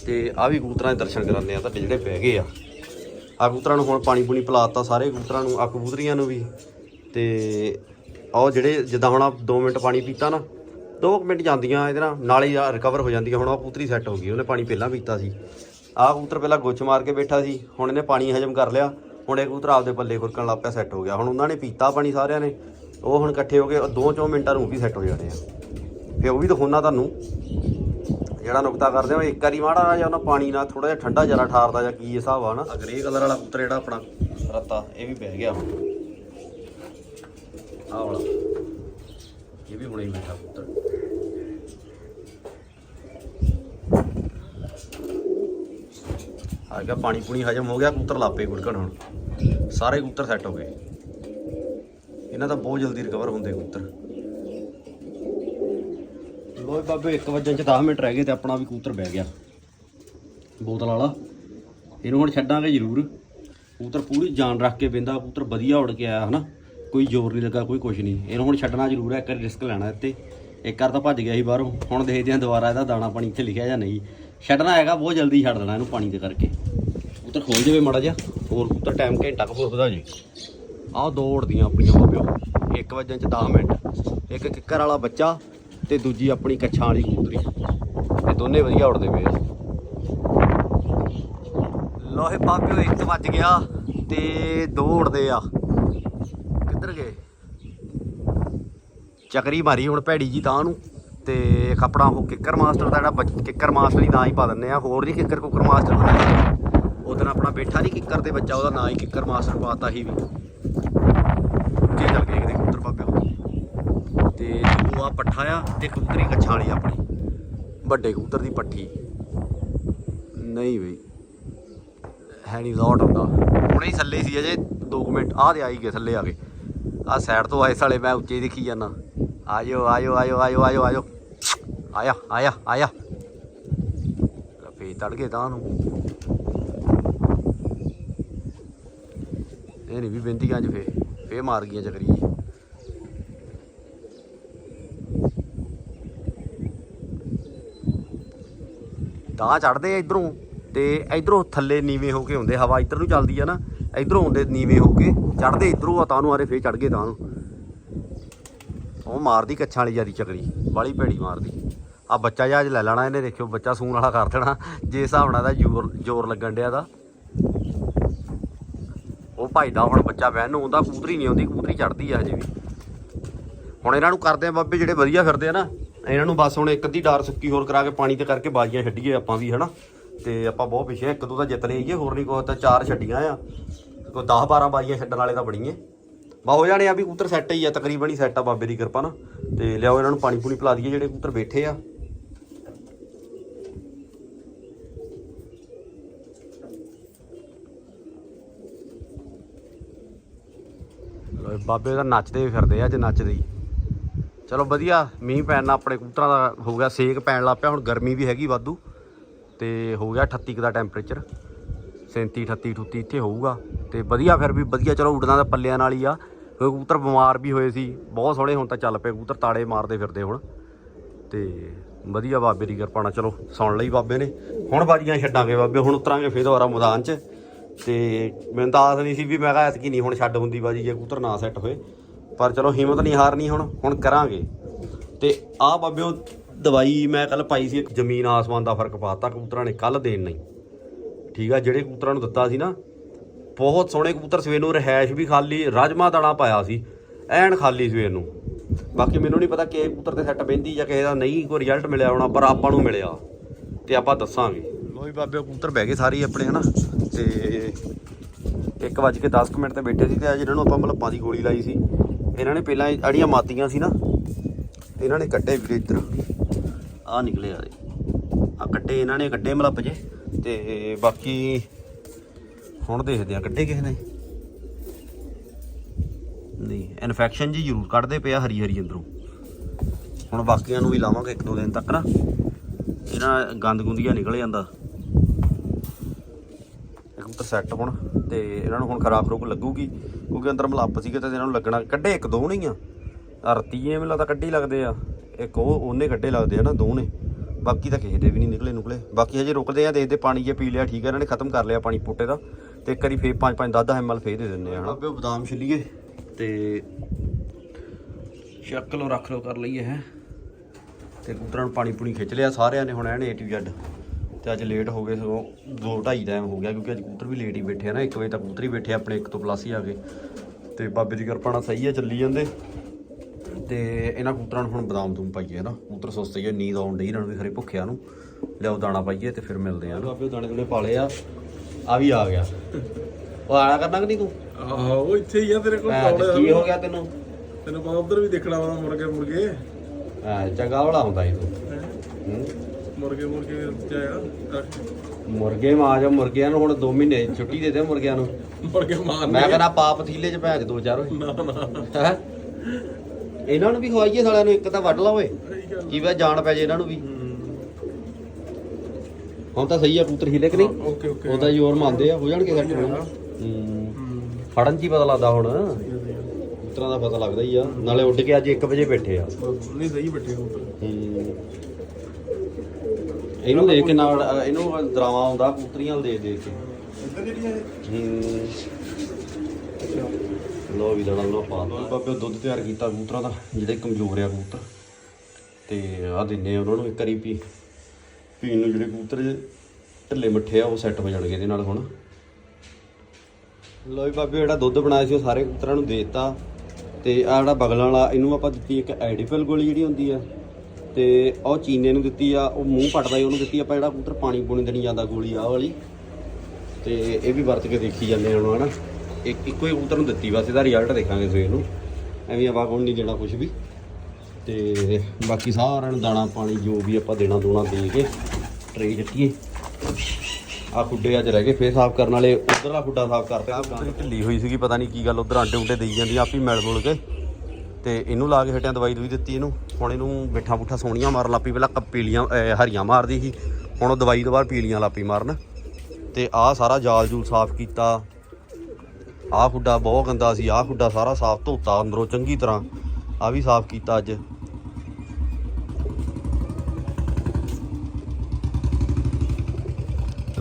ਤੇ ਆ ਵੀ ਕਬੂਤਰਾਂ ਦੇ ਦਰਸ਼ਨ ਕਰਾਉਂਦੇ ਆ ਤਾਂ ਜਿਹੜੇ ਬਹਿ ਗਏ ਆ। ਆ ਕਬੂਤਰਾਂ ਨੂੰ ਹੁਣ ਪਾਣੀ ਪੂਣੀ ਪਿਲਾਤਾ ਸਾਰੇ ਕਬੂਤਰਾਂ ਨੂੰ ਆ ਕਬੂਤਰੀਆਂ ਨੂੰ ਵੀ। ਤੇ ਆਹ ਜਿਹੜੇ ਜਿੱਦਾਂ ਹੁਣ 2 ਮਿੰਟ ਪਾਣੀ ਪੀਤਾ ਨਾ 2 ਮਿੰਟ ਜਾਂਦੀਆਂ ਇਹਦੇ ਨਾਲ, ਨਾਲੇ ਹੀ ਰਿਕਵਰ ਹੋ ਜਾਂਦੀ ਹੁਣ ਉਹ ਕਬੂਤਰੀ ਸੈੱਟ ਹੋ ਗਈ, ਉਹਨੇ ਪਾਣੀ ਪਹਿਲਾਂ ਪੀਤਾ ਸੀ। ਆਹ ਕਬੂਤਰ ਪਹਿਲਾਂ ਗੁੱਛ ਮਾਰ ਕੇ ਬੈਠਾ ਸੀ, ਹੁਣ ਇਹਨੇ ਪਾਣੀ ਹਜਮ ਕਰ ਲਿਆ। ਹੁਣ ਇਹ ਕਬੂਤਰ ਆਪਦੇ ਪੱਲੇ ਖੁਰਕਣ ਲੱਗ ਪਿਆ ਸੈੱਟ ਹੋ ਗਿਆ। ਹੁਣ ਉਹਨਾਂ ਨੇ ਪੀਤਾ ਪਾਣੀ ਸਾਰਿਆਂ ਨੇ। ਉਹ ਹੁਣ ਇਕੱਠੇ ਹੋ ਕੇ 2-4 ਮਿੰਟਾਂ ਨੂੰ ਵੀ ਸੈੱਟ ਹੋ ਜਾਣੇ ਆ। ਫੇ ਉਹ ਵੀ ਦਿਖਾਉਣਾ ਤੁਹਾਨੂੰ। ਜਿਹੜਾ ਨੁਕਤਾ ਕਰਦੇ ਹੋ ਇੱਕ ਵਾਰੀ ਮਾੜਾ ਜਿਹਾ ਉਹਨਾਂ ਪਾਣੀ ਨਾਲ ਥੋੜਾ ਜਿਹਾ ਠੰਡਾ ਜਰਾ ਠਾਰਦਾ ਜਾਂ ਕੀ ਹਿਸਾਬ ਆ ਨਾ। ਗ੍ਰੇ ਕਲਰ ਵਾਲਾ ਕਬੂਤਰ ਜਿਹੜਾ ਆਪਣਾ, ਰੱਤਾ, ਇਹ ਵੀ ਬਹਿ ਗਿਆ ਹੁਣ। ਆਹ ਵਾਲਾ। ਇਹ ਵੀ ਹੁਣੇ ਬੈਠਾ ਕਬੂਤਰ। ਆ ਗਿਆ, ਪਾਣੀ ਪੂਣੀ ਹਜਮ ਹੋ ਗਿਆ ਕਬੂਤਰ ਲਾਪੇ ਗੁੜਕਣ ਹੁਣ। ਸਾਰੇ ਕਬੂਤਰ ਸੈੱਟ ਹੋ ਗਏ। ਇਹਨਾਂ ਦਾ ਬਹੁਤ ਜਲਦੀ ਰਿਕਵਰ ਹੁੰਦੇ ਕਬੂਤਰ ਲੋਏ ਬਾਬੇ 1 ਵਜੇ ਚ 10 ਮਿੰਟ ਰਹਿ ਗਏ ਤੇ ਆਪਣਾ ਵੀ ਕਬੂਤਰ ਬਹਿ ਗਿਆ। ਬੋਤਲ ਵਾਲਾ, ਇਹਨੂੰ ਹੁਣ ਛੱਡਾਂਗੇ ਜ਼ਰੂਰ। ਕਬੂਤਰ ਪੂਰੀ ਜਾਨ ਰੱਖ ਕੇ ਬਿੰਦਾ ਕਬੂਤਰ ਵਧੀਆ ਉੜ ਕੇ ਆਇਆ ਹਨਾ। ਕੋਈ ਜ਼ੋਰ ਨਹੀਂ ਲੱਗਾ, ਕੋਈ ਕੁਝ ਨਹੀਂ। ਇਹਨੂੰ ਹੁਣ ਛੱਡਣਾ ਜ਼ਰੂਰ ਹੈ, ਇੱਕ ਵਾਰੀ ਰਿਸਕ ਲੈਣਾ ਇੱਥੇ। ਇੱਕ ਵਾਰ ਤਾਂ ਭੱਜ ਗਿਆ ਸੀ ਬਾਹਰੋਂ। ਹੁਣ ਦੇਖਦੇ ਹਾਂ ਦੁਬਾਰਾ ਇਹਦਾ ਦਾਣਾ ਪਾਣੀ ਇੱਥੇ ਲਿਖਿਆ ਜਾਂ ਨਹੀਂ। ਛੱਡਣਾ ਹੈਗਾ, ਬਹੁਤ ਜਲਦੀ ਛੱਡ ਦੇਣਾ ਇਹਨੂੰ ਪਾਣੀ ਦੇ ਕਰਕੇ। ਕਬੂਤਰ ਖੋਲ ਜਾਵੇ ਮਾੜਾ ਜਿਹਾ। ਹੋਰ ਕਬੂਤਰ ਟਾਈਮ ਘੰਟਾ ਕੁ ਹੋਰ ਵਧਾ ਜੇ। ਆਹ ਦੋ ਉੜਦੀਆਂ ਆਪਣੀਆਂ ਮਾਪਿਓ 1 ਵਜੇ ਚ 10 ਮਿੰਟ। ਇੱਕ ਕਿੱਕਰ ਵਾਲਾ ਬੱਚਾ ਤੇ ਦੂਜੀ ਆਪਣੀ ਕੱਛਾਂ ਵਾਲੀ ਕਬੂਤਰੀ। ਇਹ ਦੋਨੇ ਵਧੀਆ ਉੜਦੇ ਪਏ ਆ। ਲੋਹੇ ਬਾਬਿਓ, ਇੱਕ ਵੱਜ ਗਿਆ ਤੇ ਦੋ ਉੜਦੇ ਆ। ਕਿੱਧਰ ਗਏ? ਚੱਕਰੀ ਮਾਰੀ ਹੁਣ ਭੈੜੀ ਜੀ ਤਾਂ ਨੂੰ। ਤੇ ਇੱਕ ਆਪਣਾ ਉਹ ਕਿੱਕਰ ਮਾਸਟਰ ਦਾ ਜਿਹੜਾ ਬੱਚ- ਕਿੱਕਰ ਮਾਸਟਰ ਹੀ ਨਾਂ ਹੀ ਪਾ ਦਿੰਦੇ ਆ, ਹੋਰ ਨਹੀਂ ਕਿੱਕਰ ਕੁੱਕਰ ਮਾਸਟਰ ਉਦੋਂ ਆਪਣਾ ਬੈਠਾ ਨਹੀਂ ਕਿੱਕਰ ਦੇ ਬੱਚਾ ਉਹਦਾ ਨਾਂ ਹੀ ਕਿੱਕਰ ਮਾਸਟਰ ਪਾਤਾ ਹੀ ਵੀ। ਕੀ ਚੱਲ ਗਏ ਕਿਤੇ ਕਬੂਤਰ ਬਾਬਿਓ ਤੇ ਉਹ ਆ ਪੱਠਾ ਆ ਤੇ ਕਬੂਤਰੀ ਕੱਛਾਂ ਵਾਲੀ ਆਪਣੀ। ਵੱਡੇ ਕਬੂਤਰ ਦੀ ਪੱਠੀ। ਨਹੀਂ ਬਈ। ਹੈ ਨਹੀਂ, ਲੋਟ ਹੁੰਦਾ। ਹੁਣੇ ਹੀ ਥੱਲੇ ਸੀ ਅਜੇ 2 ਮਿੰਟ। ਆਹ ਤੇ ਆਈ ਗਏ ਥੱਲੇ ਆ ਕੇ। ਆਹ ਸਾਈਡ ਤੋਂ ਆਏ ਸਾਲੇ, ਮੈਂ ਉੱਚੇ ਹੀ ਦੇਖੀ ਜਾਂਦਾ। ਆਇਓ ਆਇਓ ਆਇਓ ਆਇਓ ਆਇਓ ਆਇਓ ਆਇਆ ਆਇਆ ਆਇਆ ਫੇ ਤੜ ਗਏ ਤਾਂ ਨੂੰ ਇਹ ਨਹੀਂ ਵੀ ਬੇਨਤੀ ਅੱਜ ਫੇ ਫੇ ਮਾਰ ਗਈਆਂ ਚੱਕਰੀ ਤਾਂ ਚੜਦੇ ਆ ਇਧਰੋਂ ਤੇ ਇਧਰੋਂ ਥੱਲੇ ਨੀਵੇਂ ਹੋ ਕੇ ਹੁੰਦੇ, ਹਵਾ ਇਧਰ ਨੂੰ ਚੱਲਦੀ ਆ ਨਾ, ਇਧਰੋਂ ਹੁੰਦੇ ਨੀਵੇਂ ਹੋ ਕੇ ਚੜਦੇ ਇਧਰੋਂ ਆ, ਤਾਂ ਨੂੰ ਆਰੇ ਫੇਰ ਚੜ ਗਏ ਤਾਂ ਨੂੰ। ਉਹ ਮਾਰਦੀ ਕੱਛਾਂ ਵਾਲੀ ਜਿਆਦੀ ਚੱਕਰੀ ਬਾਲੀ ਭੈੜੀ ਮਾਰਦੀ। ਆ ਬੱਚਾ ਜਹਾਜ਼ ਲੈ ਲੈਣਾ ਇਹਨੇ, ਦੇਖਿਓ ਬੱਚਾ ਸੂਣ ਵਾਲਾ ਕਰ ਦੇਣਾ। ਜੇ ਹਿਸਾਬ ਨਾਲ ਦਾ ਜ਼ੋਰ ਜ਼ੋਰ ਲੱਗਣ ਡਿਆ ਦਾ ਉਹ ਭਾਈ ਦਾ ਹੁਣ ਬੱਚਾ ਬਹਿਣ ਨੂੰ ਆਉਂਦਾ ਕੂਤਰੀ ਨਹੀਂ ਆਉਂਦੀ ਕੂਤਰੀ ਚੜਦੀ ਆ ਹਜੇ ਵੀ। ਹੁਣ ਇਹਨਾਂ ਨੂੰ ਕਰਦੇ ਆ ਬਾਬੇ, ਜਿਹੜੇ ਵਧੀਆ ਫਿਰਦੇ ਆ ਨਾ, ਇਹਨਾਂ ਨੂੰ ਬਸ ਹੁਣ ਇੱਕ ਅੱਧੀ ਡਾਰ ਸੁੱਕੀ ਹੋਰ ਕਰਾ ਕੇ ਪਾਣੀ ਤੇ ਕਰਕੇ ਬਾਜ਼ੀਆਂ ਛੱਡੀਏ ਆਪਾਂ ਵੀ, ਹਨਾ। ਤੇ ਆਪਾਂ ਬਹੁਤ ਪਿੱਛੇ ਇੱਕ ਦੋ ਤਾਂ ਜਿੱਤ ਲਈਏ ਹੋਰ ਨਹੀਂ ਕੋਈ ਤਾਂ ਚਾਰ ਛੱਡੀਆਂ ਆ। ਕੋਈ 10 12 ਬਾਜ਼ੀਆਂ ਛੱਡਣ ਵਾਲੇ ਤਾਂ ਬੜੀਏ ਬਾ ਹੋ ਜਾਣੇ ਆ ਵੀ ਕਬੂਤਰ ਸੈੱਟ ਹੀ ਆ, ਤਕਰੀਬਨ ਹੀ ਸੈੱਟ ਆ ਬਾਬੇ ਦੀ ਕਿਰਪਾ ਨਾਲ। ਤੇ ਲਿਆਓ ਇਹਨਾਂ ਨੂੰ ਪਾਣੀ ਪੂਣੀ ਪਿਲਾ ਦਈਏ ਜਿਹੜੇ ਕਬੂਤਰ ਬੈਠੇ ਆ। ਬਾਬੇ ਦਾ ਨੱਚਦੇ ਵੀ ਫਿਰਦੇ ਆ ਅੱਜ ਨੱਚਦੇ ਹੀ। ਚਲੋ ਵਧੀਆ, ਮੀਂਹ ਪੈਣ ਨਾਲ ਆਪਣੇ ਕਬੂਤਰਾਂ ਦਾ ਹੋ ਗਿਆ ਸੇਕ ਪੈਣ ਲੱਗ ਪਿਆ, ਹੁਣ ਗਰਮੀ ਵੀ ਹੈਗੀ ਵਾਧੂ। ਤੇ ਹੋ ਗਿਆ 38 ਕੁ ਦਾ ਟੈਂਪਰੇਚਰ 37 38 38 ਇੱਥੇ ਹੋਊਗਾ। ਤੇ ਵਧੀਆ ਫਿਰ ਵੀ ਵਧੀਆ, ਚਲੋ ਉਡਣਾ ਦਾ ਪੱਲਿਆਂ ਨਾਲ ਹੀ ਆ। ਕਿਉਂਕਿ ਕਬੂਤਰ ਬਿਮਾਰ ਵੀ ਹੋਏ ਸੀ, ਬਹੁਤ ਸੋਹਣੇ ਹੁਣ ਤਾਂ ਚੱਲ ਪਏ ਕਬੂਤਰ, ਤਾੜੇ ਮਾਰਦੇ ਫਿਰਦੇ ਹੁਣ। ਤੇ ਵਧੀਆ ਬਾਬੇ ਦੀ ਕਿਰਪਾ ਨਾਲ, ਚਲੋ, ਸੁਣ ਲਈ ਬਾਬੇ ਨੇ। ਹੁਣ ਬਾਜੀਆਂ ਛੱਡਾਂਗੇ ਬਾਬੇ, ਹੁਣ ਉਤਰਾਂਗੇ ਫੇਰ ਦੁਬਾਰਾ ਮੈਦਾਨ 'ਚ। ਤੇ ਮੈਨੂੰ ਤਾਂ ਆਸ ਨਹੀਂ ਸੀ ਵੀ, ਮੈਂ ਕਿਹਾ ਐਤਕੀ ਨਹੀਂ ਹੁਣ ਛੱਡ ਹੁੰਦੀ ਬਾਜੀ, ਜੇ ਕਬੂਤਰ ਨਾ ਸੈੱਟ ਹੋਏ। ਪਰ ਚਲੋ, ਹਿੰਮਤ ਨਹੀਂ ਹਾਰਨੀ ਹੁਣ ਹੁਣ ਕਰਾਂਗੇ। ਤੇ ਆਹ ਬਾਬਿਓ, ਦਵਾਈ ਮੈਂ ਕੱਲ ਪਾਈ ਸੀ, ਇੱਕ ਜ਼ਮੀਨ ਆਸਮਾਨ ਦਾ ਫ਼ਰਕ ਪਾਤਾ, ਕਬੂਤਰਾਂ ਨੇ ਕੱਲ ਦੇਣ ਨਹੀਂ। ਠੀਕ ਆ, ਜਿਹੜੇ ਕਬੂਤਰਾਂ ਨੂੰ ਦਿੱਤਾ ਸੀ ਨਾ ਬਹੁਤ ਸੋਹਣੇ ਕਬੂਤਰ ਸਵੇਰ ਨੂੰ ਰਹਿائش ਵੀ ਖਾਲੀ ਰਾਜਮਾ ਦਾਣਾ ਪਾਇਆ ਸੀ, ਐਨ ਖਾਲੀ ਸਵੇਰ ਨੂੰ। ਬਾਕੀ ਮੈਨੂੰ ਨਹੀਂ ਪਤਾ ਕਿ ਕਬੂਤਰ ਤੇ ਸੈੱਟ ਪੈਂਦੀ ਜਾਂ ਕਿਸੇ ਦਾ ਨਹੀਂ ਕੋਈ ਰਿਜ਼ਲਟ ਮਿਲਿਆ ਹੋਣਾ, ਪਰ ਆਪਾਂ ਨੂੰ ਮਿਲਿਆ। ਤੇ ਆਪਾਂ ਦੱਸਾਂਗੇ। ਲੋਈ ਬਾਬੇ ਕਬੂਤਰ ਬਹਿ ਗਏ ਸਾਰੇ ਆਪਣੇ, ਹਨਾ? ਤੇ 1:10 ਮਿੰਟ ਤੇ ਬੈਠੇ ਸੀ ਤੇ ਅੱਜ ਇਹਨਾਂ ਨੂੰ ਆਪਾਂ ਮਲੱਪਾਂ ਦੀ ਗੋਲੀ ਲਾਈ ਸੀ। ਇਹਨਾਂ ਨੇ ਪਹਿਲਾਂ ਅੜੀਆਂ ਮਾਤੀਆਂ ਸੀ ਨਾ ਇਹਨਾਂ ਨੇ ਕੱਟੇ ਵੀਰੇ ਇੱਧਰ। ਆ ਨਿਕਲੇ ਆ ਆ ਕੱਟੇ ਇਹਨਾਂ ਨੇ ਕੱਟੇ ਮਲੱਪ ਜੇ। ਤੇ ਬਾਕੀ ਹੁਣ ਦੇਖਦੇ ਆ ਕੱਢੇ ਕਿਸੇ ਨੇ। ਨਹੀਂ ਇਨਫੈਕਸ਼ਨ ਜੀ ਜ਼ਰੂਰ ਕੱਢਦੇ ਪਿਆ ਹਰੀ ਹਰੀ ਅੰਦਰੋਂ। ਹੁਣ ਬਾਕੀਆਂ ਨੂੰ ਵੀ ਲਾਵਾਂਗੇ ਇੱਕ ਦੋ ਦਿਨ ਤੱਕ ਨਾ। ਇਹਨਾਂ ਗੰਦ ਗੁੰਦੀਆਂ ਨਿਕਲ ਜਾਂਦਾ। ਇੱਕ ਸੈੱਟ ਹੁਣ ਤੇ ਇਹਨਾਂ ਨੂੰ ਹੁਣ ਖਰਾਬ ਰੋਗ ਲੱਗੂਗੀ, ਕਿਉਂਕਿ ਅੰਦਰ ਮਲੱਪ ਸੀਗੇ ਤੇ ਇਹਨਾਂ ਨੂੰ ਲੱਗਣਾ ਕੱਢੇ ਇੱਕ ਦੋ ਨਹੀਂ ਆ। ਆਹ ਰਤੀਏ ਮੈਨੂੰ ਲੱਗਦਾ ਕੱਢੀ ਲੱਗਦੇ ਆ। ਇੱਕ ਉਹ, ਉਹਨੇ ਕੱਢੇ ਲੱਗਦੇ ਆ ਨਾ ਦੋ ਨੇ। ਬਾਕੀ ਤਾਂ ਕਿਸੇ ਦੇ ਵੀ ਨਹੀਂ ਨਿਕਲੇ ਨੁਕਲੇ ਬਾਕੀ ਹਜੇ ਰੁਕਦੇ ਆ, ਦੇਖਦੇ ਪਾਣੀ ਜੇ ਪੀ ਲਿਆ ਠੀਕ ਆ, ਇਹਨਾਂ ਨੇ ਖਤਮ ਕਰ ਲਿਆ ਪਾਣੀ ਪੁੱਟੇ ਦਾ। ਤੇ ਇੱਕ ਵਾਰੀ ਫੇਰ 5 5 10 ਐਮਐਲ ਫੇਰ ਦੇ ਦਿੰਦੇ ਆ ਹਨਾ? ਆਪੇ ਬਦਾਮ ਛਿੱਲੀਏ। ਤੇ ਚੱਕ ਲੋ ਰੱਖ ਲੋ ਕਰ ਲਈਏ ਹੈ? ਤੇ ਕਬੂਤਰਾਂ ਨੂੰ ਪਾਣੀ ਪੂਣੀ ਖਿੱਚ ਲਿਆ ਸਾਰਿਆਂ ਨੇ ਹੁਣ ਐਨ ਏ ਟੂ ਜ਼ੈਡ ਤੇ ਅੱਜ ਲੇਟ ਹੋ ਗਏ ਸਗੋਂ 2:30 ਟਾਈਮ ਹੋ ਗਿਆ ਕਿਉਂਕਿ ਅੱਜ ਕਬੂਤਰ ਵੀ ਲੇਟ ਹੀ ਬੈਠੇ ਆ ਨਾ। 1 ਵਜੇ ਤੱਕ ਕਬੂਤਰ ਹੀ ਬੈਠੇ ਆਪਣੇ 1 ਤੋਂ ਪਲੱਸ ਹੀ ਆ ਗਏ। ਤੇ ਬਾਬੇ ਦੀ ਕਿਰਪਾ ਨਾਲ ਸਹੀ ਆ ਚੱਲੀ ਜਾਂਦੇ। ਤੇ ਇਹਨਾਂ ਕਬੂਤਰਾਂ ਨੂੰ ਹੁਣ ਬਦਾਮ ਦੂਮ ਪਾਈਏ ਨਾ ਕਬੂਤਰ ਸੁਸਤੇ ਆ, ਨੀਂਦ ਆਉਣ ਡਈ ਇਹਨਾਂ ਨੂੰ ਵੀ ਖਰੇ ਭੁੱਖਿਆ ਨੂੰ। ਲਿਆਓ ਦਾਣਾ ਪਾਈਏ ਤੇ ਫਿਰ ਮਿਲਦੇ ਆ ਬਾਬੇ ਦਾਣੇ ਦੂਣੇ ਪਾ ਲਏ ਆ। ਆ ਵੀ ਆ ਗਿਆ। ਉਹ ਆਣਾ ਕਰਨਾ ਕਿ ਨਹੀਂ ਤੂੰ? ਆਹੋ ਇੱਥੇ ਹੀ ਆ ਤੇਰੇ ਕੋਲ ਭੈਣ ਕੀ ਹੋ ਗਿਆ ਤੈਨੂੰ? ਤੈਨੂੰ ਪਤਾ ਉਧਰ ਵੀ ਦੇਖਣਾ ਵਾ ਮੁਰਗੇ ਮੁਰਗੇ। ਹਾਂ ਚੰਗਾ ਵਾਲਾ ਹੁੰਦਾ ਈ ਤੂੰ। ਹੈਂ? ਹੂੰ? ਮੁਰਗੇ ਮੁਰਗੇ ਜਾਇਆ ਮੁਰਗੇ ਮਾਂ ਜਾ ਮੁਰਗਿਆਂ ਨੂੰ ਹੁਣ 2 ਮਹੀਨੇ ਛੁੱਟੀ ਦੇ ਦੇ ਮੁਰਗਿਆਂ ਨੂੰ। ਮੁਰਗੇ ਮਾਰਨੇ। ਮੈਂ ਕਹਿੰਦਾ ਪਾਪ ਥੀਲੇ ਚ ਭੈਜ ਦੋ ਚਾਰ ਓਏ ਨਾ ਨਾ। ਹੈ? ਇਹਨਾਂ ਨੂੰ ਵੀ ਖਵਾਈਏ ਸਾਲਿਆਂ ਨੂੰ ਇੱਕ ਤਾਂ ਵੱਢ ਲਾ ਓਏ। ਸਹੀ ਗੱਲ। ਕੀ ਵੇ ਜਾਣ ਪੈ ਜੇ ਇਹਨਾਂ ਨੂੰ ਵੀ। ਹੂੰ। ਹੁਣ ਤਾਂ ਸਹੀ ਆ ਕਬੂਤਰ ਹੀਲੇ ਕਿ ਨਹੀਂ? Okay okay. ਉਹਦਾ ਜ਼ੋਰ ਮੰਨਦੇ ਆ ਹੋ ਜਾਣਗੇ ਸੈੱਟ ਹੂੰ। ਫੜਨ 'ਚ ਹੀ ਪਤਾ ਲੱਗਦਾ ਹੁਣ। ਤਰ੍ਹਾਂ ਦਾ ਪਤਾ ਲੱਗਦਾ ਹੀ ਆ। ਨਾਲੇ ਉੱਡ ਕੇ ਅੱਜ 1 ਵਜੇ ਬੈਠੇ ਆ। ਨਹੀਂ ਸਹੀ ਉੱਪਰ ਹੂੰ। ਇਹਨੂੰ ਦੇਖ ਕੇ ਨਾਲ ਇਹਨੂੰ ਦਰਾਵਾ ਆਉਂਦਾ ਕੂਤਰੀਆਂ ਦੇ ਦੇ ਕੇ। ਇੱਧਰ ਜਿਹੜੀਆਂ ਹੂੰ। ਲੋ ਵੀ ਦਣਾ ਲੋ ਪਾ ਦੋ ਬਾਬੇ ਦੁੱਧ ਤਿਆਰ ਕੀਤਾ ਕਬੂਤਰਾਂ ਦਾ ਜਿਹੜੇ ਕਮਜ਼ੋਰ ਆ ਕਬੂਤਰ। ਤੇ ਆ ਦਿੰਨੇ ਉਹਨਾਂ ਨੂੰ ਇੱਕ ਵਾਰੀ ਪੀ ਪੀਣ ਨੂੰ ਜਿਹੜੇ ਕਬੂਤਰ ਢਿੱਲੇ ਮੱਠੇ ਆ, ਉਹ ਸੈੱਟ ਹੋ ਜਾਣਗੇ ਇਹਦੇ ਨਾਲ ਹੁਣ। ਲੋ ਵੀ ਬਾਬੇ ਜਿਹੜਾ ਦੁੱਧ ਬਣਾਇਆ ਸੀ ਉਹ ਸਾਰੇ ਕਬੂਤਰਾਂ ਨੂੰ ਦੇ ਦਿੱਤਾ। ਤੇ ਆ ਜਿਹੜਾ ਬਗਲਾਂ ਵਾਲਾ, ਇਹਨੂੰ ਆਪਾਂ ਦਿੱਤੀ ਇੱਕ ਐਡੀਫਲ ਗੋਲੀ ਜਿਹੜੀ ਹੁੰਦੀ ਆ। ਤੇ ਉਹ ਚੀਨੇ ਨੂੰ ਦਿੱਤੀ ਆ, ਉਹ ਮੂੰਹ ਪਟਦਾ ਹੀ ਉਹਨੂੰ ਦਿੱਤੀ। ਆਪਾਂ ਜਿਹੜਾ ਕਬੂਤਰ ਪਾਣੀ ਪੂਣੀ ਦੇਣੀ ਜਾਂਦਾ ਗੋਲੀ ਆ ਵਾਲੀ। ਤੇ ਇਹ ਵੀ ਵਰਤ ਕੇ ਦੇਖੀ ਜਾਂਦੇ ਹਾਂ ਹੁਣ, ਹਨਾ। ਇੱਕ ਇੱਕੋ ਹੀ ਕਬੂਤਰ ਨੂੰ ਦਿੱਤੀ ਬਸ, ਇਹਦਾ ਰਿਜ਼ਲਟ ਦੇਖਾਂਗੇ ਸਵੇਰ ਨੂੰ। ਐਵੇਂ ਆਪਾਂ ਕੋਲ ਨਹੀਂ ਦੇਣਾ ਕੁਝ ਵੀ। ਤੇ ਬਾਕੀ ਸਾਰਿਆਂ ਨੂੰ ਦਾਣਾ ਪਾਣੀ ਜੋ ਵੀ ਆਪਾਂ ਦੇਣਾ ਦੋਣਾ ਦੇ ਕੇ ਟਰੇ ਚੱਕੀਏ। ਆ ਖੁੱਡੇ ਅੱਜ ਰਹਿ ਗਏ, ਫੇਰ ਸਾਫ਼ ਕਰਨ ਵਾਲੇ ਉਧਰਲਾ ਖੁੱਡਾ ਸਾਫ਼ ਕਰਤੇ ਆ ਢਿੱਲੀ ਹੋਈ ਸੀਗੀ, ਪਤਾ ਨਹੀਂ ਕੀ ਗੱਲ, ਉਧਰ ਆਂਡੇ ਉਂਡੇ ਦੇਈ ਜਾਂਦੀ, ਆਪ ਹੀ ਮਿਲ ਮੁਲ ਕੇ। ਤੇ ਇਹਨੂੰ ਲਾ ਕੇ ਹਟਿਆਂ ਦਵਾਈ ਦੂਈ ਦਿੱਤੀ ਇਹਨੂੰ। ਹੁਣ ਇਹਨੂੰ ਮਿੱਠਾ ਮੁੱਠਾ ਸੋਹਣੀਆਂ ਮਾਰਨ ਲੱਪੀ ਪਹਿਲਾਂ ਪੀਲੀਆਂ ਹਰੀਆਂ ਮਾਰਦੀ ਸੀ। ਹੁਣ ਉਹ ਦਵਾਈ ਤੋਂ ਬਾਅਦ ਪੀਲੀਆਂ ਲਾਪੀ ਮਾਰਨ। ਤੇ ਆਹ ਸਾਰਾ ਜਾਲ ਜੂਲ ਸਾਫ਼ ਕੀਤਾ। ਆਹ ਖੁੱਡਾ ਬਹੁਤ ਗੰਦਾ ਸੀ, ਆਹ ਖੁੱਡਾ ਸਾਰਾ ਸਾਫ਼ ਧੋਤਾ ਅੰਦਰੋਂ ਚੰਗੀ ਤਰ੍ਹਾਂ। ਆ ਵੀ ਸਾਫ਼ ਕੀਤਾ ਅੱਜ।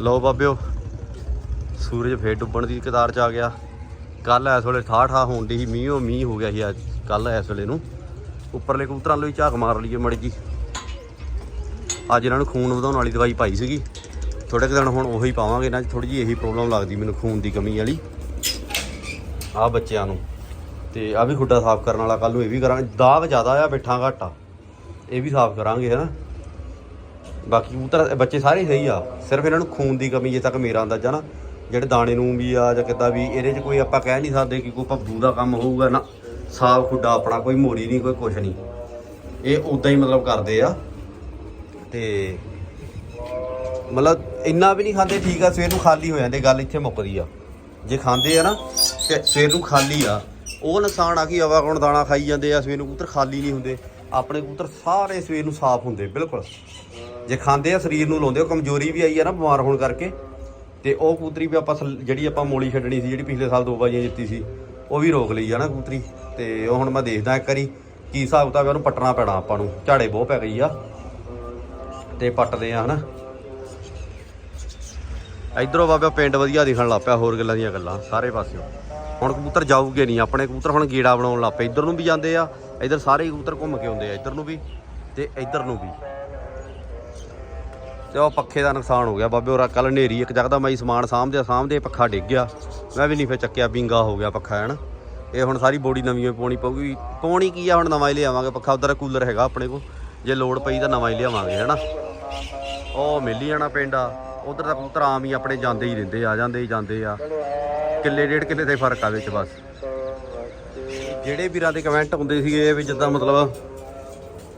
ਲਓ ਬਾਬਿਓ, ਸੂਰਜ ਫੇਰ ਡੁੱਬਣ ਦੀ ਕਤਾਰ ਚ ਆ ਗਿਆ। ਕੱਲ ਇਸ ਵੇਲੇ ਠਾਹ ਠਾਹ ਹੋਣ ਦੀ ਸੀ ਮੀਂਹ ਉਹ ਮੀਂਹ ਹੋ ਗਿਆ ਸੀ ਅੱਜ। ਕੱਲ ਇਸ ਵੇਲੇ ਨੂੰ ਉੱਪਰਲੇ ਕਬੂਤਰਾਂ ਲਈ ਝਾਕ ਮਾਰ ਲਈਏ ਮੜੀ ਜੀ। ਅੱਜ ਇਹਨਾਂ ਨੂੰ ਖੂਨ ਵਧਾਉਣ ਵਾਲੀ ਦਵਾਈ ਪਾਈ ਸੀਗੀ। ਥੋੜੇ ਕੁ ਦਿਨ ਹੁਣ ਉਹੀ ਪਾਵਾਂਗੇ ਨਾ ਥੋੜੀ ਜਿਹੀ ਇਹੀ ਪ੍ਰੋਬਲਮ ਲੱਗਦੀ ਮੈਨੂੰ ਖੂਨ ਦੀ ਕਮੀ ਵਾਲੀ। ਆ ਬੱਚਿਆਂ ਨੂੰ। ਤੇ ਆ ਵੀ ਖੁੱਡਾ ਸਾਫ਼ ਕਰਨ ਵਾਲਾ ਕੱਲ ਨੂੰ ਇਹ ਵੀ ਕਰਾਂਗੇ। ਦਾਗ ਜ਼ਿਆਦਾ ਆ ਬਿੱਠਾਂ ਘੱਟ ਆ। ਇਹ ਵੀ ਸਾਫ਼ ਕਰਾਂਗੇ, ਹਨਾ? ਬਾਕੀ ਕਬੂਤਰ ਬੱਚੇ ਸਾਰੇ ਸਹੀ ਆ। ਸਿਰਫ ਇਹਨਾਂ ਨੂੰ ਖੂਨ ਦੀ ਕਮੀ ਜੇ ਤੱਕ ਮੇਰਾ ਅੰਦਾਜ਼ਾ ਨਾ, ਜਿਹੜੇ ਦਾਣੇ ਨੂੰ ਵੀ ਆ ਜਾਂ ਕਿੱਦਾਂ ਵੀ, ਇਹਦੇ 'ਚ ਕੋਈ ਆਪਾਂ ਕਹਿ ਨਹੀਂ ਸਕਦੇ ਕਿ ਕੋਈ ਭੱਬੂ ਦਾ ਕੰਮ ਹੋਊਗਾ ਨਾ। ਸਾਫ਼ ਖੁੱਡਾ ਆਪਣਾ, ਕੋਈ ਮੋਰੀ ਨਹੀਂ, ਕੋਈ ਕੁਛ ਨਹੀਂ। ਇਹ ਉਦਾਂ ਹੀ ਮਤਲਬ ਕਰਦੇ ਆ। ਤੇ ਮਤਲਬ ਇੰਨਾ ਵੀ ਨਹੀਂ ਖਾਂਦੇ, ਠੀਕ ਆ, ਸਵੇਰ ਨੂੰ ਖਾਲੀ ਹੋ ਜਾਂਦੇ, ਗੱਲ ਇੱਥੇ ਮੁੱਕਦੀ ਆ। ਜੇ ਖਾਂਦੇ ਆ ਨਾ, ਤੇ ਸਵੇਰ ਨੂੰ ਖਾਲੀ ਆ। ਉਹ ਨੁਕਸਾਨ ਆ ਕਿ ਹਵਾ ਕੋਣ ਦਾਣਾ ਖਾਈ ਜਾਂਦੇ ਆ, ਸਵੇਰ ਨੂੰ ਕਬੂਤਰ ਖਾਲੀ ਨਹੀਂ ਹੁੰਦੇ। ਆਪਣੇ ਕਬੂਤਰ ਸਾਰੇ ਸਵੇਰ ਨੂੰ ਸਾਫ਼ ਹੁੰਦੇ, ਬਿਲਕੁਲ। ਜੇ ਖਾਂਦੇ ਆ, ਸਰੀਰ ਨੂੰ ਲਾਉਂਦੇ ਉਹ ਕਮਜ਼ੋਰੀ ਵੀ ਆਈ ਆ ਨਾ ਬਿਮਾਰ ਹੋਣ ਕਰਕੇ। ਤੇ ਉਹ ਕੂਤਰੀ ਵੀ ਆਪਾਂ ਸਲ- ਜਿਹੜੀ ਆਪਾਂ ਮੋਲੀ ਛੱਡਣੀ ਸੀ, ਜਿਹੜੀ ਪਿਛਲੇ ਸਾਲ ਦੋ ਬਾਜੀਆਂ ਜਿੱਤੀ ਸੀ, ਉਹ ਵੀ ਰੋਕ ਲਈ ਆ ਨਾ ਕੂਤਰੀ ਤੇ ਉਹ ਹੁਣ ਮੈਂ ਦੇਖਦਾ ਇੱਕ ਵਾਰੀ, ਕੀ ਹਿਸਾਬ ਕਿਤਾਬ ਆ, ਉਹਨੂੰ ਪੱਟਣਾ ਪੈਣਾ ਆਪਾਂ ਨੂੰ। ਝਾੜੇ ਬਹੁਤ ਪੈ ਗਈ ਆ। ਤੇ ਪੱਟਦੇ ਆ, ਹਨਾ। ਇਧਰੋਂ ਬਾਬਾ, ਪਿੰਡ ਵਧੀਆ ਦਿਖਣ ਲੱਗ ਪਿਆ ਹੋਰ ਗੱਲਾਂ ਦੀਆਂ ਗੱਲਾਂ, ਸਾਰੇ ਪਾਸਿਓਂ। ਹੁਣ ਕਬੂਤਰ ਜਾਊਗੇ ਨਹੀਂ, ਆਪਣੇ ਕਬੂਤਰ ਹੁਣ ਗੇੜਾ ਬਣਾਉਣ ਲੱਗ ਪਏ। ਇਧਰ ਨੂੰ ਵੀ ਜਾਂਦੇ ਆ, ਇਧਰ ਸਾਰੇ ਕਬੂਤਰ ਘੁੰਮ ਕੇ ਆਉਂਦੇ ਆ, ਇਧਰ ਨੂੰ ਵੀ ਤੇ ਇਧਰ ਨੂੰ ਵੀ। ਤੇ ਉਹ ਪੱਖੇ ਦਾ ਨੁਕਸਾਨ ਹੋ ਗਿਆ। ਬਾਬੇ ਉਹ ਕੱਲ ਹਨੇਰੀ, ਇੱਕ ਜਗਦਾ ਮੈਂ ਸਮਾਨ ਸਾਂਭਦੇ ਸਾਂਭਦੇ ਪੱਖਾ ਡਿੱਗ ਗਿਆ। ਮੈਂ ਵੀ ਨਹੀਂ ਫੇ ਚੱਕਿਆ, ਬਿੰਗਾ ਹੋ ਗਿਆ ਪੱਖਾ ਹਨ। ਇਹ ਹੁਣ ਸਾਰੀ ਬੋਡੀ ਨਵੀਂ ਓ ਪਾਉਣੀ ਪਊਗੀ। ਪਾਉਣੀ ਕੀ ਆ, ਹੁਣ ਨਵਾਂ ਹੀ ਲਿਆਵਾਂਗੇ ਪੱਖਾ, ਉਧਰ ਕੂਲਰ ਹੈਗਾ ਆਪਣੇ ਕੋਲ। ਜੇ ਲੋੜ ਪਈ ਤਾਂ ਨਵਾਂ ਹੀ ਲਿਆਵਾਂਗੇ ਹੈਨਾ। ਉਹ ਮਿਲ ਹੀ ਜਾਣਾ ਪਿੰਡ ਆ। ਉਧਰ ਤਾਂ ਕਬੂਤਰ ਆਮ ਹੀ ਆਪਣੇ ਜਾਂਦੇ ਹੀ ਰਹਿੰਦੇ ਆ ਜਾਂਦੇ ਹੀ ਜਾਂਦੇ ਆ। ਕਿੱਲੇ ਡੇਢ ਕਿੱਲੇ ਦਾ ਫ਼ਰਕ ਆ ਵਿੱਚ ਬਸ। ਜਿਹੜੇ ਵੀਰਾਂ ਦੇ ਕਮੈਂਟ ਹੁੰਦੇ ਸੀਗੇ ਵੀ ਜਿੱਦਾਂ ਮਤਲਬ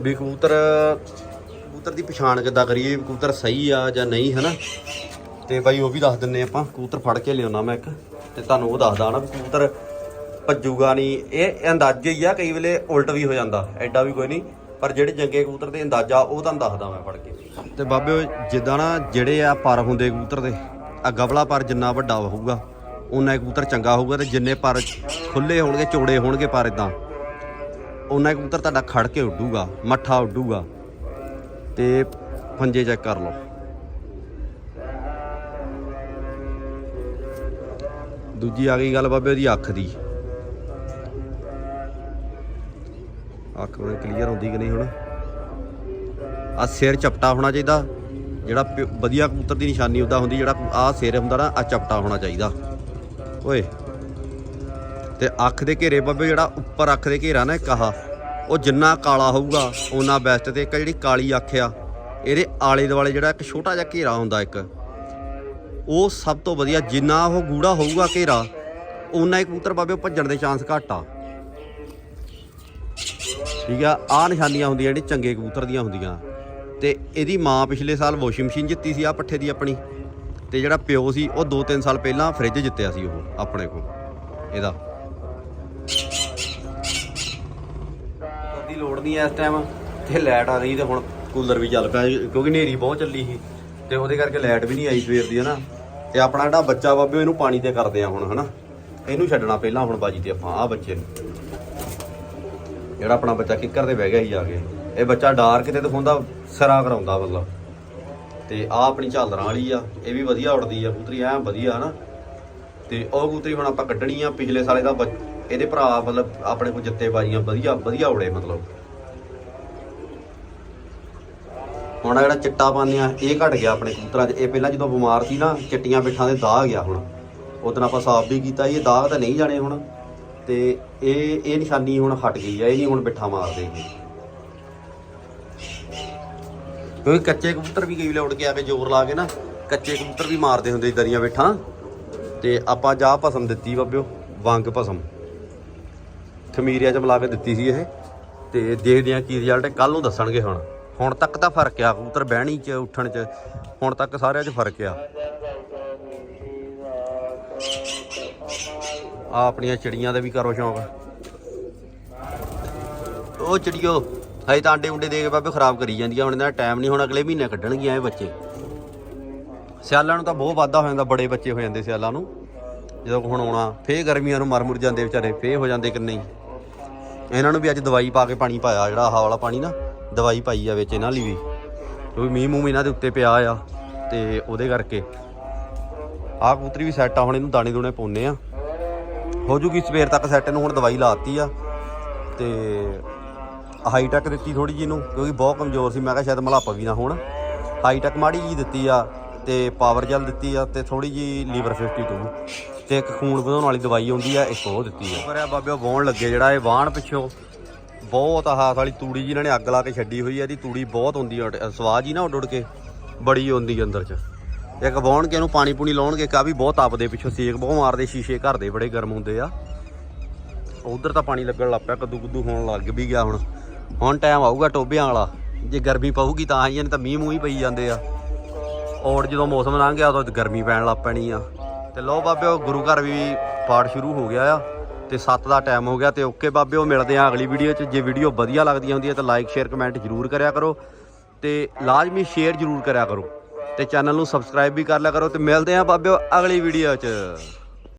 ਵੀ ਕਬੂਤਰ ਕਬੂਤਰ ਦੀ ਪਛਾਣ ਕਿੱਦਾਂ ਕਰੀਏ, ਵੀ ਕਬੂਤਰ ਸਹੀ ਆ ਜਾਂ ਨਹੀਂ, ਹਨਾ? ਤੇ ਬਾਈ ਉਹ ਵੀ ਦੱਸ ਦਿੰਨੇ ਆਪਾਂ, ਕਬੂਤਰ ਫੜ ਕੇ ਲਿਆਉਣਾ ਮੈਂ ਇੱਕ, ਤੇ ਤੁਹਾਨੂੰ ਉਹ ਦੱਸਦਾ ਨਾ ਵੀ ਕਬੂਤਰ ਭੱਜੂਗਾ ਨਹੀਂ। ਇਹ ਅੰਦਾਜ਼ੇ ਹੀ ਆ, ਕਈ ਵੇਲੇ ਉਲਟ ਵੀ ਹੋ ਜਾਂਦਾ, ਐਡਾ ਵੀ ਕੋਈ ਨਹੀਂ, ਪਰ ਜਿਹੜੇ ਚੰਗੇ ਕਬੂਤਰ ਦੇ ਅੰਦਾਜ਼ਾ, ਉਹ ਤੁਹਾਨੂੰ ਦੱਸਦਾ ਮੈਂ ਫੜ ਕੇ। ਤੇ ਬਾਬੇ ਜਿੱਦਾਂ ਨਾ ਜਿਹੜੇ ਆ ਪਰ ਹੁੰਦੇ ਕਬੂਤਰ ਦੇ, ਆ ਗਵਲਾ ਪਰ ਜਿੰਨਾ ਵੱਡਾ ਹੋਊਗਾ ਉਨਾ ਕਬੂਤਰ ਚੰਗਾ ਹੋਊਗਾ, ਤੇ ਜਿੰਨੇ ਪਰ ਖੁੱਲੇ ਹੋਣਗੇ, ਚੋੜੇ ਹੋਣਗੇ ਪਰ ਇਦਾਂ ਉਨਾ ਕਬੂਤਰ ਤੁਹਾਡਾ ਖੜ ਕੇ ਉੱਡੂਗਾ, ਮੱਠਾ ਉੱਡੂਗਾ। ਤੇ ਪੰਜੇ ਚੈੱਕ ਕਰ ਲਓ। ਦੂਜੀ ਆ ਗਈ ਗੱਲ ਬਾਬੇ ਉਹਦੀ ਅੱਖ ਦੀ। ਅੱਖ ਹੁਣ ਕਲੀਅਰ ਹੁੰਦੀ ਕਿ ਨਹੀਂ ਹੁਣ? ਆ ਸਿਰ ਚਪਟਾ ਹੋਣਾ ਚਾਹੀਦਾ, ਜਿਹੜਾ ਪਿ- ਵਧੀਆ ਕਬੂਤਰ ਦੀ ਨਿਸ਼ਾਨੀ ਉਹਦਾ ਹੁੰਦੀ, ਜਿਹੜਾ ਆ ਸਿਰ ਹੁੰਦਾ ਨਾ ਆ ਚਪਟਾ ਹੋਣਾ ਚਾਹੀਦਾ। ਓਏ। ਤੇ ਅੱਖ ਦੇ ਘੇਰੇ ਬਾਬੇ ਜਿਹੜਾ ਉੱਪਰ ਅੱਖ ਦੇ ਘੇਰਾ ਨਾ ਇੱਕ ਆਹ। ਉਹ ਜਿੰਨਾ ਕਾਲਾ ਹੋਊਗਾ, ਓਨਾ ਬੈਸਟ ਤੇ ਇੱਕ ਜਿਹੜੀ ਕਾਲੀ ਅੱਖ ਆ, ਇਹਦੇ ਆਲੇ ਦੁਆਲੇ ਜਿਹੜਾ ਇੱਕ ਛੋਟਾ ਜਿਹਾ ਘੇਰਾ ਹੁੰਦਾ ਇੱਕ। ਉਹ ਸਭ ਤੋਂ ਵਧੀਆ ਜਿੰਨਾ ਉਹ ਗੂੜਾ ਹੋਊਗਾ ਘੇਰਾ, ਓਨਾ ਹੀ ਕਬੂਤਰ ਬਾਬੇ ਭੱਜਣ ਦੇ ਚਾਂਸ ਘੱਟ ਆ। ਠੀਕ ਆ ਆ ਨਿਸ਼ਾਨੀਆਂ ਹੁੰਦੀਆਂ ਜਿਹੜੀਆਂ ਚੰਗੇ ਕਬੂਤਰ ਦੀਆਂ ਹੁੰਦੀਆਂ। ਤੇ ਇਹਦੀ ਮਾਂ ਪਿਛਲੇ ਸਾਲ ਵਾਸ਼ਿੰਗ ਮਸ਼ੀਨ ਜਿੱਤੀ ਸੀ ਆ ਪੱਠੇ ਦੀ ਆਪਣੀ। ਤੇ ਜਿਹੜਾ ਪਿਓ ਸੀ, ਉਹ 2-3 ਸਾਲ ਪਹਿਲਾਂ ਫ੍ਰਿਜ ਜਿੱਤਿਆ ਸੀ ਉਹ, ਆਪਣੇ ਕੋਲ, ਇਹਦਾ। ਦੀ ਐ ਇਸ ਟਾਈਮ ਤੇ ਲਾਈਟ ਆ ਰਹੀ ਤੇ ਹੁਣ ਕੂਲਰ ਵੀ ਚੱਲ ਪਿਆ, ਕਿਉਂਕਿ ਹਨੇਰੀ ਬਹੁਤ ਚੱਲੀ ਸੀ, ਤੇ ਉਹਦੇ ਕਰਕੇ ਲਾਈਟ ਵੀ ਨਹੀਂ ਆਈ ਸਵੇਰ ਦੀ, ਹਨਾ? ਤੇ ਆਪਣਾ ਜਿਹੜਾ ਬੱਚਾ ਬਾਬੇ ਇਹਨੂੰ ਪਾਣੀ ਤੇ ਕਰਦੇ ਆ ਹੁਣ, ਹਨਾ? ਇਹਨੂੰ ਛੱਡਣਾ ਪਹਿਲਾਂ ਹੁਣ ਬਾਜੀ ਤੇ ਆਪਾਂ ਆ ਬੱਚੇ ਨੂੰ। ਜਿਹੜਾ ਆਪਣਾ ਬੱਚਾ ਕਿੱਕਰ ਤੇ ਬਹਿ ਗਿਆ ਸੀ ਜਾ ਕੇ, ਇਹ ਬੱਚਾ ਡਾਰ ਕਿਤੇ ਦਿਖਾਉਂਦਾ ਸਰਾ ਕਰਾਉਂਦਾ ਮਤਲਬ ਤੇ ਆ ਆਪਣੀ ਝਾਲਰਾਂ ਵਾਲੀ ਆ, ਇਹ ਵੀ ਵਧੀਆ ਉੜਦੀ ਆ, ਕਬੂਤਰੀ ਐ ਵਧੀਆ, ਹਨਾ? ਤੇ ਉਹ ਕਬੂਤਰੀ ਹੁਣ ਆਪਾਂ ਕੱਢਣੀ ਆ, ਪਿਛਲੇ ਸਾਲੇ ਦਾ ਇਹਦੇ ਭਰਾ ਮਤਲਬ ਆਪਣੇ ਕੋਲ ਜਿੱਤੇ ਬਾਜੀਆਂ ਵਧੀਆ ਵਧੀਆ ਉੜੇ, ਮਤਲਬ। ਹੁਣ ਆਹ ਜਿਹੜਾ ਚਿੱਟਾ ਪਾਉਂਦੇ ਆ, ਇਹ ਘਟ ਗਿਆ ਆਪਣੇ ਕਬੂਤਰਾਂ 'ਚ। ਇਹ ਪਹਿਲਾਂ ਜਦੋਂ ਬਿਮਾਰ ਸੀ ਨਾ, ਚਿੱਟੀਆਂ ਪਿੱਠਾਂ ਦੇ ਦਾਗ ਗਿਆ ਹੁਣ। ਉਦੋਂ ਆਪਾਂ ਸਾਫ਼ ਵੀ ਕੀਤਾ ਇਹ ਦਾਗ ਤਾਂ ਨਹੀਂ ਜਾਣੇ ਹੁਣ। ਤੇ ਇਹ ਇਹ ਨਿਸ਼ਾਨੀ ਹੁਣ ਹਟ ਗਈ ਆ, ਇਹ ਨਹੀਂ ਹੁਣ ਪਿੱਠਾ ਮਾਰਦੇ ਇਹ। ਕਿਉਂਕਿ ਕੱਚੇ ਕਬੂਤਰ ਵੀ ਕਈ ਵੇਲੇ ਉੱਡ ਕੇ ਆ ਕੇ ਜ਼ੋਰ ਲਾ ਕੇ ਨਾ, ਕੱਚੇ ਕਬੂਤਰ ਵੀ ਮਾਰਦੇ ਹੁੰਦੇ ਸੀ ਦਰੀਆਂ ਬੈਠਾਂ ਤੇ ਆਪਾਂ ਜਾ ਭਸਮ ਦਿੱਤੀ ਬਾਬਿਓ, ਵਾਂਗ ਭਸਮ। ਖਮੀਰਿਆਂ ਚ ਮਿਲਾ ਕੇ ਦਿੱਤੀ ਸੀ ਇਹ। ਤੇ ਦੇਖਦੇ ਆ ਕੀ ਰਿਜ਼ਲਟ ਕੱਲ ਨੂੰ ਦੱਸਣਗੇ ਹੁਣ। ਹੁਣ ਤੱਕ ਤਾਂ ਫ਼ਰਕ ਆ, ਕਬੂਤਰ ਬਹਿਣੀ ਚ, ਉੱਠਣ ਚ, ਹੁਣ ਤੱਕ ਸਾਰਿਆਂ ਚ ਫ਼ਰਕ ਆ। ਆ ਆਪਣੀਆਂ ਚਿੜੀਆਂ ਦਾ ਵੀ ਕਰੋ ਸ਼ੌਂਕ। ਉਹ ਚਿੜੀਓ, ਹਜੇ ਤਾਂ ਆਂਡੇ ਉਂਡੇ ਦੇ ਕੇ ਬਾਬੇ ਖਰਾਬ ਕਰੀ ਜਾਂਦੀਆਂ, ਹੁਣ ਇਹਨਾਂ ਦਾ ਟਾਈਮ ਨਹੀਂ ਹੁਣ ਅਗਲੇ ਮਹੀਨੇ ਕੱਢਣਗੀਆਂ ਇਹ ਬੱਚੇ। ਸਿਆਲਾਂ ਨੂੰ ਤਾਂ ਬਹੁਤ ਵਾਧਾ ਹੋ ਜਾਂਦਾ, ਬੜੇ ਬੱਚੇ ਹੋ ਜਾਂਦੇ ਸਿਆਲਾਂ ਨੂੰ। ਜਦੋਂ ਹੁਣ ਆਉਣਾ, ਫੇਰ ਗਰਮੀਆਂ ਨੂੰ ਮਰ ਮੁਰ ਜਾਂਦੇ ਵਿਚਾਰੇ, ਫੇਰ ਹੋ ਜਾਂਦੇ ਕਿੰਨੇ। ਇਹਨਾਂ ਨੂੰ ਵੀ ਅੱਜ ਦਵਾਈ ਪਾ ਕੇ ਪਾਣੀ ਪਾਇਆ, ਜਿਹੜਾ ਆਹ ਵਾਲਾ ਪਾਣੀ ਨਾ। ਦਵਾਈ ਪਾਈ ਆ ਵਿੱਚ ਇਹਨਾਂ ਲਈ ਵੀ। ਕਿਉਂਕਿ ਮੀਂਹ ਮੂੰਹ ਇਹਨਾਂ ਦੇ ਉੱਤੇ ਪਿਆ ਆ ਤੇ ਉਹਦੇ ਕਰਕੇ। ਆਹ ਕਬੂਤਰੀ ਵੀ ਸੈੱਟ ਆ, ਹੁਣ ਇਹਨੂੰ ਦਾਣੇ ਦੂਣੇ ਪਾਉਨੇ ਆ। ਹੋ ਜੂਗੀ ਸਵੇਰ ਤੱਕ ਸੈੱਟ ਨੂੰ ਹੁਣ ਦਵਾਈ ਲਾਤੀ ਆ। ਤੇ ਹਾਈ ਟੈਕ ਦਿੱਤੀ ਥੋੜੀ ਜਿਹੀ ਨੂੰ ਕਿਉਂਕਿ ਬਹੁਤ ਕਮਜ਼ੋਰ ਸੀ। ਮੈਂ ਕਿਹਾ ਸ਼ਾਇਦ ਮਲਾਪਾ ਵੀ ਨਾ ਹੋਣ। ਹਾਈ ਟੈਕ ਮਾੜੀ ਜੀ ਦਿੱਤੀ ਆ ਤੇ ਪਾਵਰ ਜੈਲ ਦਿੱਤੀ ਆ ਤੇ ਥੋੜੀ ਜੀ ਲੀਵਰ 52 ਤੇ ਇੱਕ ਖੂਨ ਵਧਾਉਣ ਵਾਲੀ ਦਵਾਈ ਆਉਂਦੀ ਆ, ਇੱਕ ਉਹ ਦਿੱਤੀ ਆ। ਪਰ ਆ ਬਾਬੇ ਵਾਹਣ ਲੱਗੇ ਜਿਹੜਾ ਇਹ ਵਾਹਣ ਪਿੱਛੋਂ ਬਹੁਤ ਆਹ ਵਾਲੀ ਤੂੜੀ ਜੀ ਇਹਨਾਂ ਨੇ ਅੱਗ ਲਾ ਕੇ ਛੱਡੀ ਹੋਈ ਆ, ਇਹਦੀ ਤੂੜੀ ਬਹੁਤ ਹੁੰਦੀ ਆ ਉੱਡ- ਸਵਾਦ ਜੀ ਨਾ ਉੱਡ ਉੱਡ ਕੇ, ਬੜੀ ਹੁੰਦੀ ਅੰਦਰ ਚ। ਇੱਕ ਵਾਹਣ ਕੇ ਇਹਨੂੰ ਪਾਣੀ ਪੂਣੀ ਲਾਉਣਗੇ ਕਾ ਵੀ ਬਹੁਤ ਤਪਦੇ ਪਿੱਛੋਂ ਸੇਕ ਬਹੁਤ ਮਾਰਦੇ ਸ਼ੀਸ਼ੇ ਘਰ ਦੇ ਬੜੇ ਗਰਮ ਹੁੰਦੇ ਆ। ਉਧਰ ਤਾਂ ਪਾਣੀ ਲੱਗਣ ਲੱਗ ਪਿਆ ਕੱਦੂ ਕੁੱਦੂ ਹੋਣ ਲੱਗ ਵੀ ਗਿਆ ਹੁਣ। ਹੁਣ ਟਾਈਮ ਆਊਗਾ ਟੋਬਿਆਂ ਵਾਲਾ, ਜੇ ਗਰਮੀ ਪਊਗੀ ਤਾਂ ਆਈਆਂ ਨੇ ਤਾਂ ਮੀਂਹ ਮੂੰਹ ਹੀ ਪਈ ਜਾਂਦੇ ਆ। ਔਰ ਜਦੋਂ ਮੌਸਮ ਲੰਘ ਗਿਆ ਉਦੋਂ ਗਰਮੀ ਪੈਣ ਲੱਗ ਪੈਣੀ ਆ। ਤੇ ਲੋ ਉਹ ਗੁਰੂ ਘਰ ਵੀ ਪਾਠ ਸ਼ੁਰੂ ਹੋ ਗਿਆ ਆ। ਤੇ 7 ਦਾ ਟਾਈਮ ਹੋ ਗਿਆ ਤੇ ਓਕੇ ਬਾਬੇ, ਉਹ ਮਿਲਦੇ ਆ ਅਗਲੀ ਵੀਡੀਓ 'ਚ। ਜੇ ਵੀਡੀਓ ਵਧੀਆ ਲੱਗਦੀ ਹੁੰਦੀ ਹੈ ਤਾਂ ਲਾਈਕ ਸ਼ੇਅਰ ਕਮੈਂਟ ਜ਼ਰੂਰ ਕਰਿਆ ਕਰੋ ਤੇ ਲਾਜ਼ਮੀ ਸ਼ੇਅਰ ਜ਼ਰੂਰ ਕਰਿਆ ਕਰੋ ਤੇ ਚੈਨਲ ਨੂੰ ਸਬਸਕ੍ਰਾਈਬ ਵੀ ਕਰ ਲਿਆ ਕਰੋ ਤੇ ਮਿਲਦੇ ਆ ਬਾਬਿਓ ਅਗਲੀ ਵੀਡੀਓ 'ਚ।